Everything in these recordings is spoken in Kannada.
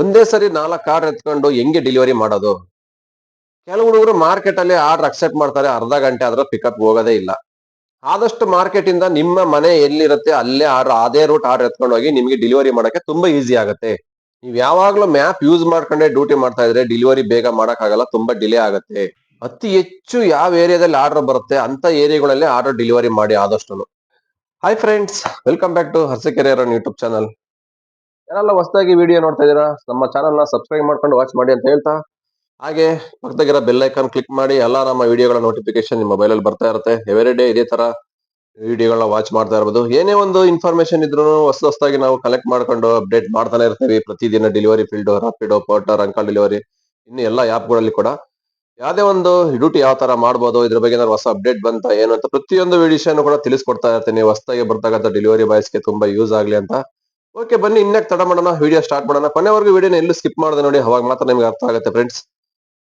ಒಂದೇ ಸರಿ ನಾಲ್ಕು ಕಾರ್ ಎತ್ಕೊಂಡು ಹೆಂಗೆ ಡೆಲಿವರಿ ಮಾಡೋದು? ಕೆಲವು ಹುಡುಗರು ಮಾರ್ಕೆಟ್ ಅಲ್ಲಿ ಆರ್ಡರ್ ಅಕ್ಸೆಪ್ಟ್ ಮಾಡ್ತಾರೆ, ಅರ್ಧ ಗಂಟೆ ಆದ್ರೆ ಪಿಕಪ್ ಹೋಗೋದೇ ಇಲ್ಲ. ಆದಷ್ಟು ಮಾರ್ಕೆಟ್ ಇಂದ ನಿಮ್ಮ ಮನೆ ಎಲ್ಲಿರುತ್ತೆ, ಅಲ್ಲೇ ಆರ್ಡರ್ ಅದೇ ರೂಟ್ ಆರ್ಡರ್ ಎತ್ಕೊಂಡು ಹೋಗಿ ನಿಮಗೆ ಡೆಲಿವರಿ ಮಾಡೋಕೆ ತುಂಬಾ ಈಸಿ ಆಗುತ್ತೆ. ನೀವು ಯಾವಾಗ್ಲೂ ಮ್ಯಾಪ್ ಯೂಸ್ ಮಾಡ್ಕೊಂಡೆ ಡ್ಯೂಟಿ ಮಾಡ್ತಾ ಇದ್ರೆ ಡೆಲಿವರಿ ಬೇಗ ಆಗಲ್ಲ ತುಂಬಾ ಡಿಲೇ ಆಗುತ್ತೆ. ಅತಿ ಹೆಚ್ಚು ಯಾವ ಏರಿಯಾದಲ್ಲಿ ಆರ್ಡರ್ ಬರುತ್ತೆ ಅಂತ ಏರಿಯಾಗಳಲ್ಲಿ ಆರ್ಡರ್ ಡೆಲಿವರಿ ಮಾಡಿ ಆದಷ್ಟು hi friends welcome back to Harsakere YouTube channel ಯಾರೆಲ್ಲ ಹೊಸದಾಗಿ ವಿಡಿಯೋ ನೋಡ್ತಾ ಇದೀರಾ ನಮ್ಮ ಚಾನಲ್ನ ಸಬ್ಸ್ಕ್ರೈಬ್ ಮಾಡ್ಕೊಂಡು ವಾಚ್ ಮಾಡಿ ಅಂತ ಹೇಳ್ತಾ. ಹಾಗೆ ಪಕ್ಕದಾಗಿರೋ ಬೆಲ್ ಐಕಾನ್ ಕ್ಲಿಕ್ ಮಾಡಿ ಎಲ್ಲಾ ನಮ್ಮ ವಿಡಿಯೋಗಳ ನೋಟಿಫಿಕೇಶನ್ ನಿಮ್ಮ ಮೊಬೈಲ್ ಅಲ್ಲಿ ಬರ್ತಾ ಇರುತ್ತೆ. ಎವ್ರಿ ಡೇ ಇದೇ ತರ ವಿಡಿಯೋಗಳನ್ನ ವಾಚ್ ಮಾಡ್ತಾ ಇರ್ಬೋದು. ಏನೇ ಒಂದು ಇನ್ಫಾರ್ಮೇಶನ್ ಇದ್ರು ಹೊಸ ಹೊಸದಾಗಿ ನಾವು ಕಲೆಕ್ಟ್ ಮಾಡ್ಕೊಂಡು ಅಪ್ಡೇಟ್ ಮಾಡ್ತಾನೆ ಇರ್ತೀವಿ. ಪ್ರತಿದಿನ delivery field Rapido Porter uncle delivery ಇನ್ನು ಎಲ್ಲ ಗಳಲ್ಲಿ ಕೂಡ. ಯಾವುದೇ ಒಂದು ಡ್ಯೂಟಿ ಯಾವ ತರ ಮಾಡ್ಬೋದು, ಇದ್ರ ಬಗ್ಗೆ ಏನಾದ್ರು ಹೊಸ ಅಪ್ಡೇಟ್ ಬಂತ, ಏನು ಅಂತ ಪ್ರತಿಯೊಂದು ವಿಷಯನೂ ಕೂಡ ತಿಳಿಸ್ಕೊಡ್ತಾ ಇರ್ತೀನಿ. ಹೊಸದಾಗಿ ಬರ್ತಕ್ಕಂಥ ಡೆಲಿವರಿ ಬಾಯ್ಸ್ಗೆ ತುಂಬಾ ಯೂಸ್ ಆಗ್ಲಿ ಅಂತ. ಓಕೆ ಬನ್ನಿ ಇನ್ನಕ್ಕೆ ತಡ ಮಾಡೋಣ ವಿಡಿಯೋ ಸ್ಟಾರ್ಟ್ ಮಾಡೋಣ. ಕೊನೆವರೆಗೂ ವಿಡಿಯೋನ ಎಲ್ಲೂ ಸ್ಕಿಪ್ ಮಾಡಿದೆ ನೋಡಿ, ಅವಾಗ ಮಾತ್ರ ನಿಮ್ಗೆ ಅರ್ಥ ಆಗುತ್ತೆ ಫ್ರೆಂಡ್ಸ್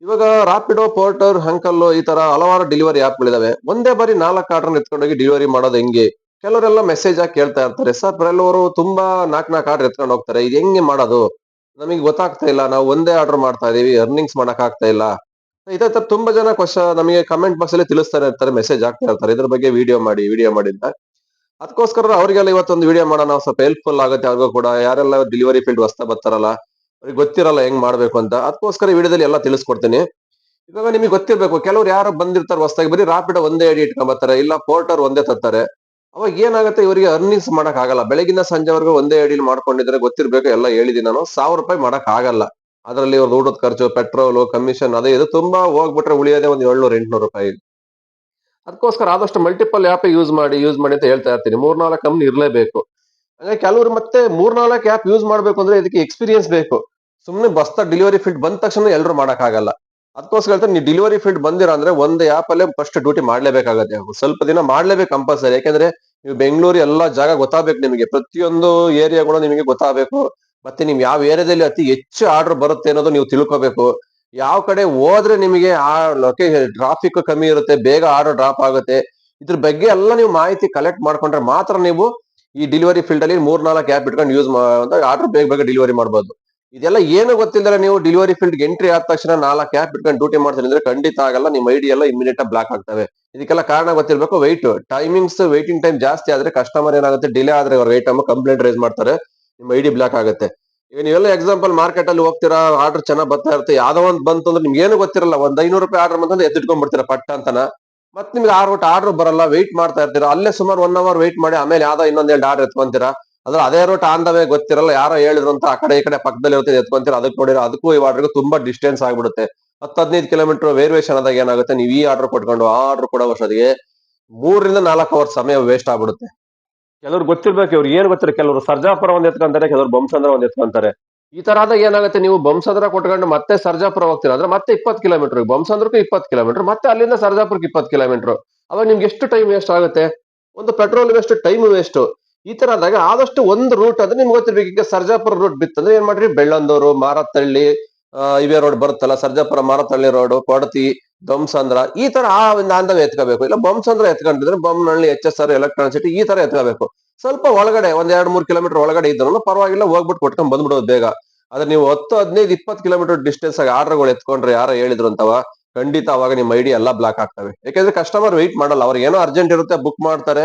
ಇವಾಗ ರಾಪಿಡೋ ಪೋರ್ಟರ್ ಹಂಕಲ್ ಈ ತರ ಹಲವಾರು ಡೆಲಿವರಿ ಗಳಿದಾವೆ. ಒಂದೇ ಬಾರಿ ನಾಲ್ಕು ಆರ್ಡರ್ ಎತ್ಕೊಂಡೋಗಿ ಡೆಲಿವರಿ ಮಾಡೋದು ಹೆಂಗೆ? ಕೆಲವರೆಲ್ಲ ಮೆಸೇಜ್ ಆಗಿ ಕೇಳ್ತಾ ಇರ್ತಾರೆ. ಸರ್ ಕೆಲವರು ತುಂಬಾ ನಾಲ್ಕು ನಾಲ್ಕು ಆರ್ಡರ್ ಎತ್ಕೊಂಡು ಹೋಗ್ತಾರೆ. ಇದು ಹೆಂಗೆ ಮಾಡೋದು? ನಮಗೆ ಗೊತ್ತಾಗ್ತಾ ಇಲ್ಲ. ನಾವು ಒಂದೇ ಆರ್ಡರ್ ಮಾಡ್ತಾ ಇದೀವಿ. ಅರ್ನಿಂಗ್ಸ್ ಮಾಡಕ್ ಆಗ್ತಾ ಇಲ್ಲ. ಇದೇ ತರ ತುಂಬಾ ಜನ ಕ್ವಶನ್ ನಮಗೆ ಕಮೆಂಟ್ ಬಾಕ್ಸ್ ಅಲ್ಲಿ ತಿಳಿಸ್ತಾರೆ ಇರ್ತಾರೆ ಮೆಸೇಜ್ ಆಗ್ತಾ ಇರ್ತಾರೆ. ಇದ್ರ ಬಗ್ಗೆ ವಿಡಿಯೋ ಮಾಡಿ ವಿಡಿಯೋ ಮಾಡಿ ಅದಕ್ಕೋಸ್ಕರ ಅವರಿಗೆಲ್ಲ ಇವತ್ತೊಂದು ವಿಡಿಯೋ ಮಾಡೋಣ ಸ್ವಲ್ಪ ಹೆಲ್ಪ್ಫುಲ್ ಆಗುತ್ತೆ ಅವ್ರಿಗೂ ಕೂಡ. ಯಾರೆಲ್ಲ ಡೆಲಿವರಿ ಫೀಲ್ಡ್ ಹೊಸ್ತಾ ಬರ್ತಾರಲ್ಲ, ಅವ್ರಿಗೆ ಗೊತ್ತಿರಲ್ಲ ಹೆಂಗ್ ಮಾಡ್ಬೇಕು ಅಂತ. ಅದಕ್ಕೋಸ್ಕರ ವಿಡಿಯೋದಲ್ಲಿ ಎಲ್ಲ ತಿಳಿಸ್ಕೊಡ್ತೀನಿ. ಇವಾಗ ನಿಮಗೆ ಗೊತ್ತಿರ್ಬೇಕು, ಕೆಲವ್ರು ಯಾರು ಬಂದಿರ್ತಾರೆ ಹೊಸ್ತಾಗಿ ಬರೀ ರಾಪಿಡ್ ಒಂದೇ ಐಡಿ ಇಟ್ಕೊಂಡ್ ಬರ್ತಾರೆ ಇಲ್ಲ ಪೋರ್ಟರ್ ಒಂದೇ ತರ್ತಾರೆ. ಅವಾಗ ಏನಾಗುತ್ತೆ, ಇವರಿಗೆ ಅರ್ನಿಂಗ್ಸ್ ಮಾಡಕ್ ಆಗಲ್ಲ ಬೆಳಗಿನ ಸಂಜೆವರೆಗೂ ಒಂದೇ ಐಡಿಲಿ ಮಾಡ್ಕೊಂಡಿದ್ರೆ ಗೊತ್ತಿರ್ಬೇಕು, ಎಲ್ಲ ಹೇಳಿದೀನಿ ನಾನು. ಸಾವಿರ ರೂಪಾಯಿ ಮಾಡಕ್ ಆಗಲ್ಲ ಅದರಲ್ಲಿ ಇವ್ರದ್ದು ಊಟದ ಖರ್ಚು ಪೆಟ್ರೋಲು ಕಮಿಷನ್ ಅದೇ ಇದು ತುಂಬಾ ಹೋಗ್ಬಿಟ್ರೆ ಉಳಿಯೋದೇ ಒಂದು ಏಳ್ನೂರ, ಎಂಟ್ನೂರು ರೂಪಾಯಿ. ಅದಕ್ಕೋಸ್ಕರ ಆದಷ್ಟು ಮಲ್ಟಿಪಲ್ ಆ್ಯಪ್ ಯೂಸ್ ಮಾಡಿ ಯೂಸ್ ಮಾಡಿ ಅಂತ ಹೇಳ್ತಾ ಇರ್ತೀನಿ. ಮೂರ್ನಾಲ್ಕು ಕಂಪ್ನಿ ಇರಲೇಬೇಕು. ಅಂದ್ರೆ ಕೆಲವರು ಮತ್ತೆ ಮೂರ್ನಾಲ್ಕು ಆ್ಯಪ್ ಯೂಸ್ ಮಾಡ್ಬೇಕು ಅಂದ್ರೆ ಇದಕ್ಕೆ ಎಕ್ಸ್ಪೀರಿಯನ್ಸ್ ಬೇಕು. ಸುಮ್ಮನೆ ಬಸ್ತಾ ಡೆಲಿವರಿ ಫೀಲ್ಡ್ ಬಂದ ತಕ್ಷಣ ಎಲ್ಲರೂ ಆಗಲ್ಲ ಅದಕ್ಕೋಸ್ಕರ ಹೇಳ್ತಾರೆ ನೀವು ಡೆಲಿವರಿ ಫೀಲ್ಡ್ ಬಂದಿರ ಅಂದ್ರೆ ಒಂದು ಆ್ಯಪ್ ಅಲ್ಲೇ ಫಸ್ಟ್ ಡ್ಯೂಟಿ ಮಾಡ್ಲೇಬೇಕಾಗತ್ತೆ. ಸ್ವಲ್ಪ ದಿನ ಮಾಡ್ಲೇಬೇಕು ಕಂಪಲ್ಸರಿ ಯಾಕಂದ್ರೆ ನೀವು ಬೆಂಗಳೂರು ಎಲ್ಲ ಜಾಗ ಗೊತ್ತಾಗಬೇಕು ನಿಮಗೆ. ಪ್ರತಿಯೊಂದು ಏರಿಯಾಗಳು ನಿಮಗೆ ಗೊತ್ತಾಗಬೇಕು. ಮತ್ತೆ ನೀವು ಯಾವ ಏರಿಯಾದಲ್ಲಿ ಅತಿ ಹೆಚ್ಚು ಆರ್ಡರ್ ಬರುತ್ತೆ ಅನ್ನೋದು ನೀವು ತಿಳ್ಕೊಬೇಕು. ಯಾವ ಕಡೆ ಹೋದ್ರೆ ನಿಮಗೆ ಆ ಲೊಕೆ ಟ್ರಾಫಿಕ್ ಕಮ್ಮಿ ಇರುತ್ತೆ, ಬೇಗ ಆರ್ಡರ್ ಡ್ರಾಪ್ ಆಗುತ್ತೆ. ಇದ್ರ ಬಗ್ಗೆ ಎಲ್ಲ ನೀವು ಮಾಹಿತಿ ಕಲೆಕ್ಟ್ ಮಾಡ್ಕೊಂಡ್ರೆ ಮಾತ್ರ ನೀವು ಈ ಡೆಲಿವರಿ ಫೀಲ್ಡ್ ಅಲ್ಲಿ ಮೂರ್ ನಾಲ್ಕು ಆ್ಯಪ್ ಇಟ್ಕೊಂಡು ಯೂಸ್ ಆರ್ಡರ್ ಬೇಗ ಬೇಗ ಡೆಲಿವರಿ ಮಾಡ್ಬೋದು. ಇದೆಲ್ಲ ಏನು ಗೊತ್ತಿಲ್ಲದ್ರೆ ನೀವು ಡೆಲಿವರಿ ಫೀಲ್ಡ್ ಎಂಟ್ರಿ ಆದ ತಕ್ಷಣ ನಾಲ್ಕು ಆ್ಯಪ್ ಇಟ್ಕೊಂಡು ಡ್ಯೂಟಿ ಮಾಡ್ತೀನಿ ಅಂದ್ರೆ ಖಂಡಿತ ಆಗಲ್ಲ, ನಿಮ್ಮ ಐಡಿ ಎಲ್ಲ ಇಮಿಡಿಯೇಟ್ ಬ್ಲಾಕ್ ಆಗ್ತವೆ. ಇದಕ್ಕೆಲ್ಲ ಕಾರಣ ಗೊತ್ತಿರಬೇಕು ವೈಟ್ ಟೈಮಿಂಗ್ಸ್ ವೈಟಿಂಗ್ ಟೈಮ್ ಜಾಸ್ತಿ ಆದ್ರೆ ಕಸ್ಟಮರ್ ಏನಾಗುತ್ತೆ ಡಿಲೇ ಆದ್ರೆ ಅವ್ರ ವೇಟ್ ಕಂಪ್ಲೇಂಟ್ ರೈಸ್ ಮಾಡ್ತಾರೆ, ನಿಮ್ಮ ಐಡಿ ಬ್ಲಾಕ್ ಆಗುತ್ತೆ. ಈಗ ನೀವೆಲ್ಲ ಎಕ್ಸಾಂಪಲ್ ಮಾರ್ಕೆಟ್ ಅಲ್ಲಿ ಹೋಗ್ತೀರಾ ಆರ್ಡರ್ ಚೆನ್ನಾಗ್ ಬರ್ತಾ ಇರುತ್ತೆ. ಯಾವ್ದೋ ಒಂದ್ ಬಂತು ಅಂದ್ರೆ ನಿಮ್ಗೆ ಏನು ಗೊತ್ತಿರಲ್ಲ, ಒಂದ್ ಐನೂರು ರೂಪಾಯಿ ಆರ್ಡರ್ ಬಂತಂದ್ರೆ ಎತ್ತಿಟ್ಕೊಂಡ್ಬಿಡ್ತೀರಾ ಪಟ್ಟ ಅಂತನ. ಮತ್ತೆ ನಿಮ್ಗೆ ಆರ್ ಒಟ್ಟು ಆರ್ಡರ್ ಬರಲ್ಲ ವೆಯ್ಟ್ ಮಾಡ್ತಾ ಇರ್ತೀರಾ. ಅಲ್ಲೇ ಸುಮಾರು ಒನ್ ಅವರ್ ವೆಯ್ಟ್ ಮಾಡಿ, ಆಮೇಲೆ ಯಾವ್ದೋ ಇನ್ನೊಂದ್ ಎರಡು ಆರ್ಡರ್ ಎತ್ಕೊಂತೀರಾ. ಅದ್ರ ಅದೇ ರೂಟ್ ಆನ್ ದ ಗೊತ್ತಿರಲ್ಲ, ಯಾರೋ ಹೇಳಿದ್ರು ಅಂತ ಆ ಕಡೆ ಈ ಕಡೆ ಪಕ್ಕದಲ್ಲಿ ಇರುತ್ತೆ, ಎತ್ಕೊಂತೀರಾ, ಅದಕ್ಕೆ ನೋಡಿರ ಅದಕ್ಕೂ ಈ ಆರ್ಡರ್ಗೂ ತುಂಬಾ ಡಿಸ್ಟೆನ್ಸ್ ಆಗ್ಬಿಡುತ್ತೆ. ಹತ್ತು ಹದಿನೈದು ಕಿಲೋಮೀಟರ್ ವೇರಿಯೇಷನ್ ಆದಾಗ ಏನಾಗುತ್ತೆ, ನೀವು ಈ ಆರ್ಡರ್ ಕೊಟ್ಕೊಂಡು ಆ ಆರ್ಡರ್ ಕೊಡೋ ವರ್ಷದಿಗೆ ಮೂರರಿಂದ ನಾಲ್ಕು ಅವರ್ ಸಮಯ ವೇಸ್ಟ್ ಆಗ್ಬಿಡುತ್ತೆ. ಕೆಲವ್ರು ಗೊತ್ತಿರ್ಬೇಕು, ಇವ್ರು ಏನ್ ಗೊತ್ತಿರ ಕೆಲವರು ಸರ್ಜಾಪುರ ಒಂದ್ ಎತ್ಕೊಂತಾರೆ, ಕೆಲವರು ಬಂಸಂದ್ರ ಒಂದ್ ಎತ್ಕೊಂತಾರೆ. ಈ ತರ ಆದಾಗ ಏನಾಗುತ್ತೆ, ನೀವು ಬೊಮ್ಸಂದ್ರ ಕೊಟ್ಕೊಂಡು ಮತ್ತೆ ಸರ್ಜಾಪುರ ಹೋಗ್ತೀರಾ? ಅಂದ್ರೆ ಮತ್ತೆ ಇಪ್ಪತ್ತು ಕಿಲೋಮೀಟರ್ ಬಂಸಂದ್ರಕ್ಕೂ ಇಪ್ಪತ್ತು ಕಿಲೋಮೀಟರ್, ಮತ್ತೆ ಅಲ್ಲಿಂದ ಸರ್ಜಾಪುರಕ್ಕೆ ಇಪ್ಪತ್ತು ಕಿಲೋಮೀಟರ್. ಅವಾಗ ನಿಮ್ಗೆ ಎಷ್ಟು ಟೈಮ್ ವೇಸ್ಟ್ ಆಗುತ್ತೆ? ಒಂದು ಪೆಟ್ರೋಲ್ ವೇಸ್ಟ್ ಟೈಮ್ ವೇಸ್ಟ್ ಈ ತರ ಆದಾಗ ಆದಷ್ಟು ಒಂದು ರೂಟ್ ಅಂದ್ರೆ ನಿಮ್ಗೆ ಗೊತ್ತಿರ್ಬೇಕು, ಈಗ ಸರ್ಜಾಪುರ ರೂಟ್ ಬಿತ್ತಂದ್ರೆ ಏನ್ ಮಾಡ್ರಿ? ಬೆಳ್ಳಂದೂರು ಮಾರತ್ತಳ್ಳಿ ಇವೇ ರೋಡ್ ಬರುತ್ತಲ್ಲ, ಸರ್ಜಾಪುರ ಮಾರತಳ್ಳಿ ರೋಡ್ ಕೊಡತಿ ಧ್ವಂಸಂದ್ರ ಈ ತರ ಆ ಒಂದು ಆಂದವ ಎತ್ಕೋಬೇಕು. ಇಲ್ಲ, Bommasandra ಎತ್ಕೊಂಡಿದ್ರೆ Bommanahalli H S R electron city ಈ ತರ ಎತ್ಕೋಬೇಕು. ಸ್ವಲ್ಪ ಒಳಗಡೆ, ಒಂದ್ ಎರಡ್ ಮೂರ್ ಕಿಲೋಮೀಟರ್ ಒಳಗಡೆ ಇದ್ರು ಪರವಾಗಿಲ್ಲ, ಹೋಗ್ಬಿಟ್ಟು ಕೊಟ್ಕೊಂಡ್ ಬಂದ್ಬಿಡೋದು ಬೇಗ. ಆದ್ರೆ ನೀವು ಹತ್ತು, ಹದಿನೈದು, ಇಪ್ಪತ್ತು ಕಿಲೋಮೀಟರ್ ಡಿಸ್ಟೆನ್ಸ್ ಆಗಿ ಆರ್ಡರ್ಗಳು ಎತ್ಕೊಂಡ್ರೆ ಯಾರ ಹೇಳಿದ್ರು ಅಂತವ, ಖಂಡಿತ ಅವಾಗ ನಿಮ್ಮ ಐಡಿ ಎಲ್ಲ ಬ್ಲಾಕ್ ಆಗ್ತವೆ. ಯಾಕಂದ್ರೆ ಕಸ್ಟಮರ್ ವೆಯ್ಟ್ ಮಾಡಲ್ಲ, ಅವ್ರಿಗೆ ಏನೋ ಅರ್ಜೆಂಟ್ ಇರುತ್ತೆ ಬುಕ್ ಮಾಡ್ತಾರೆ,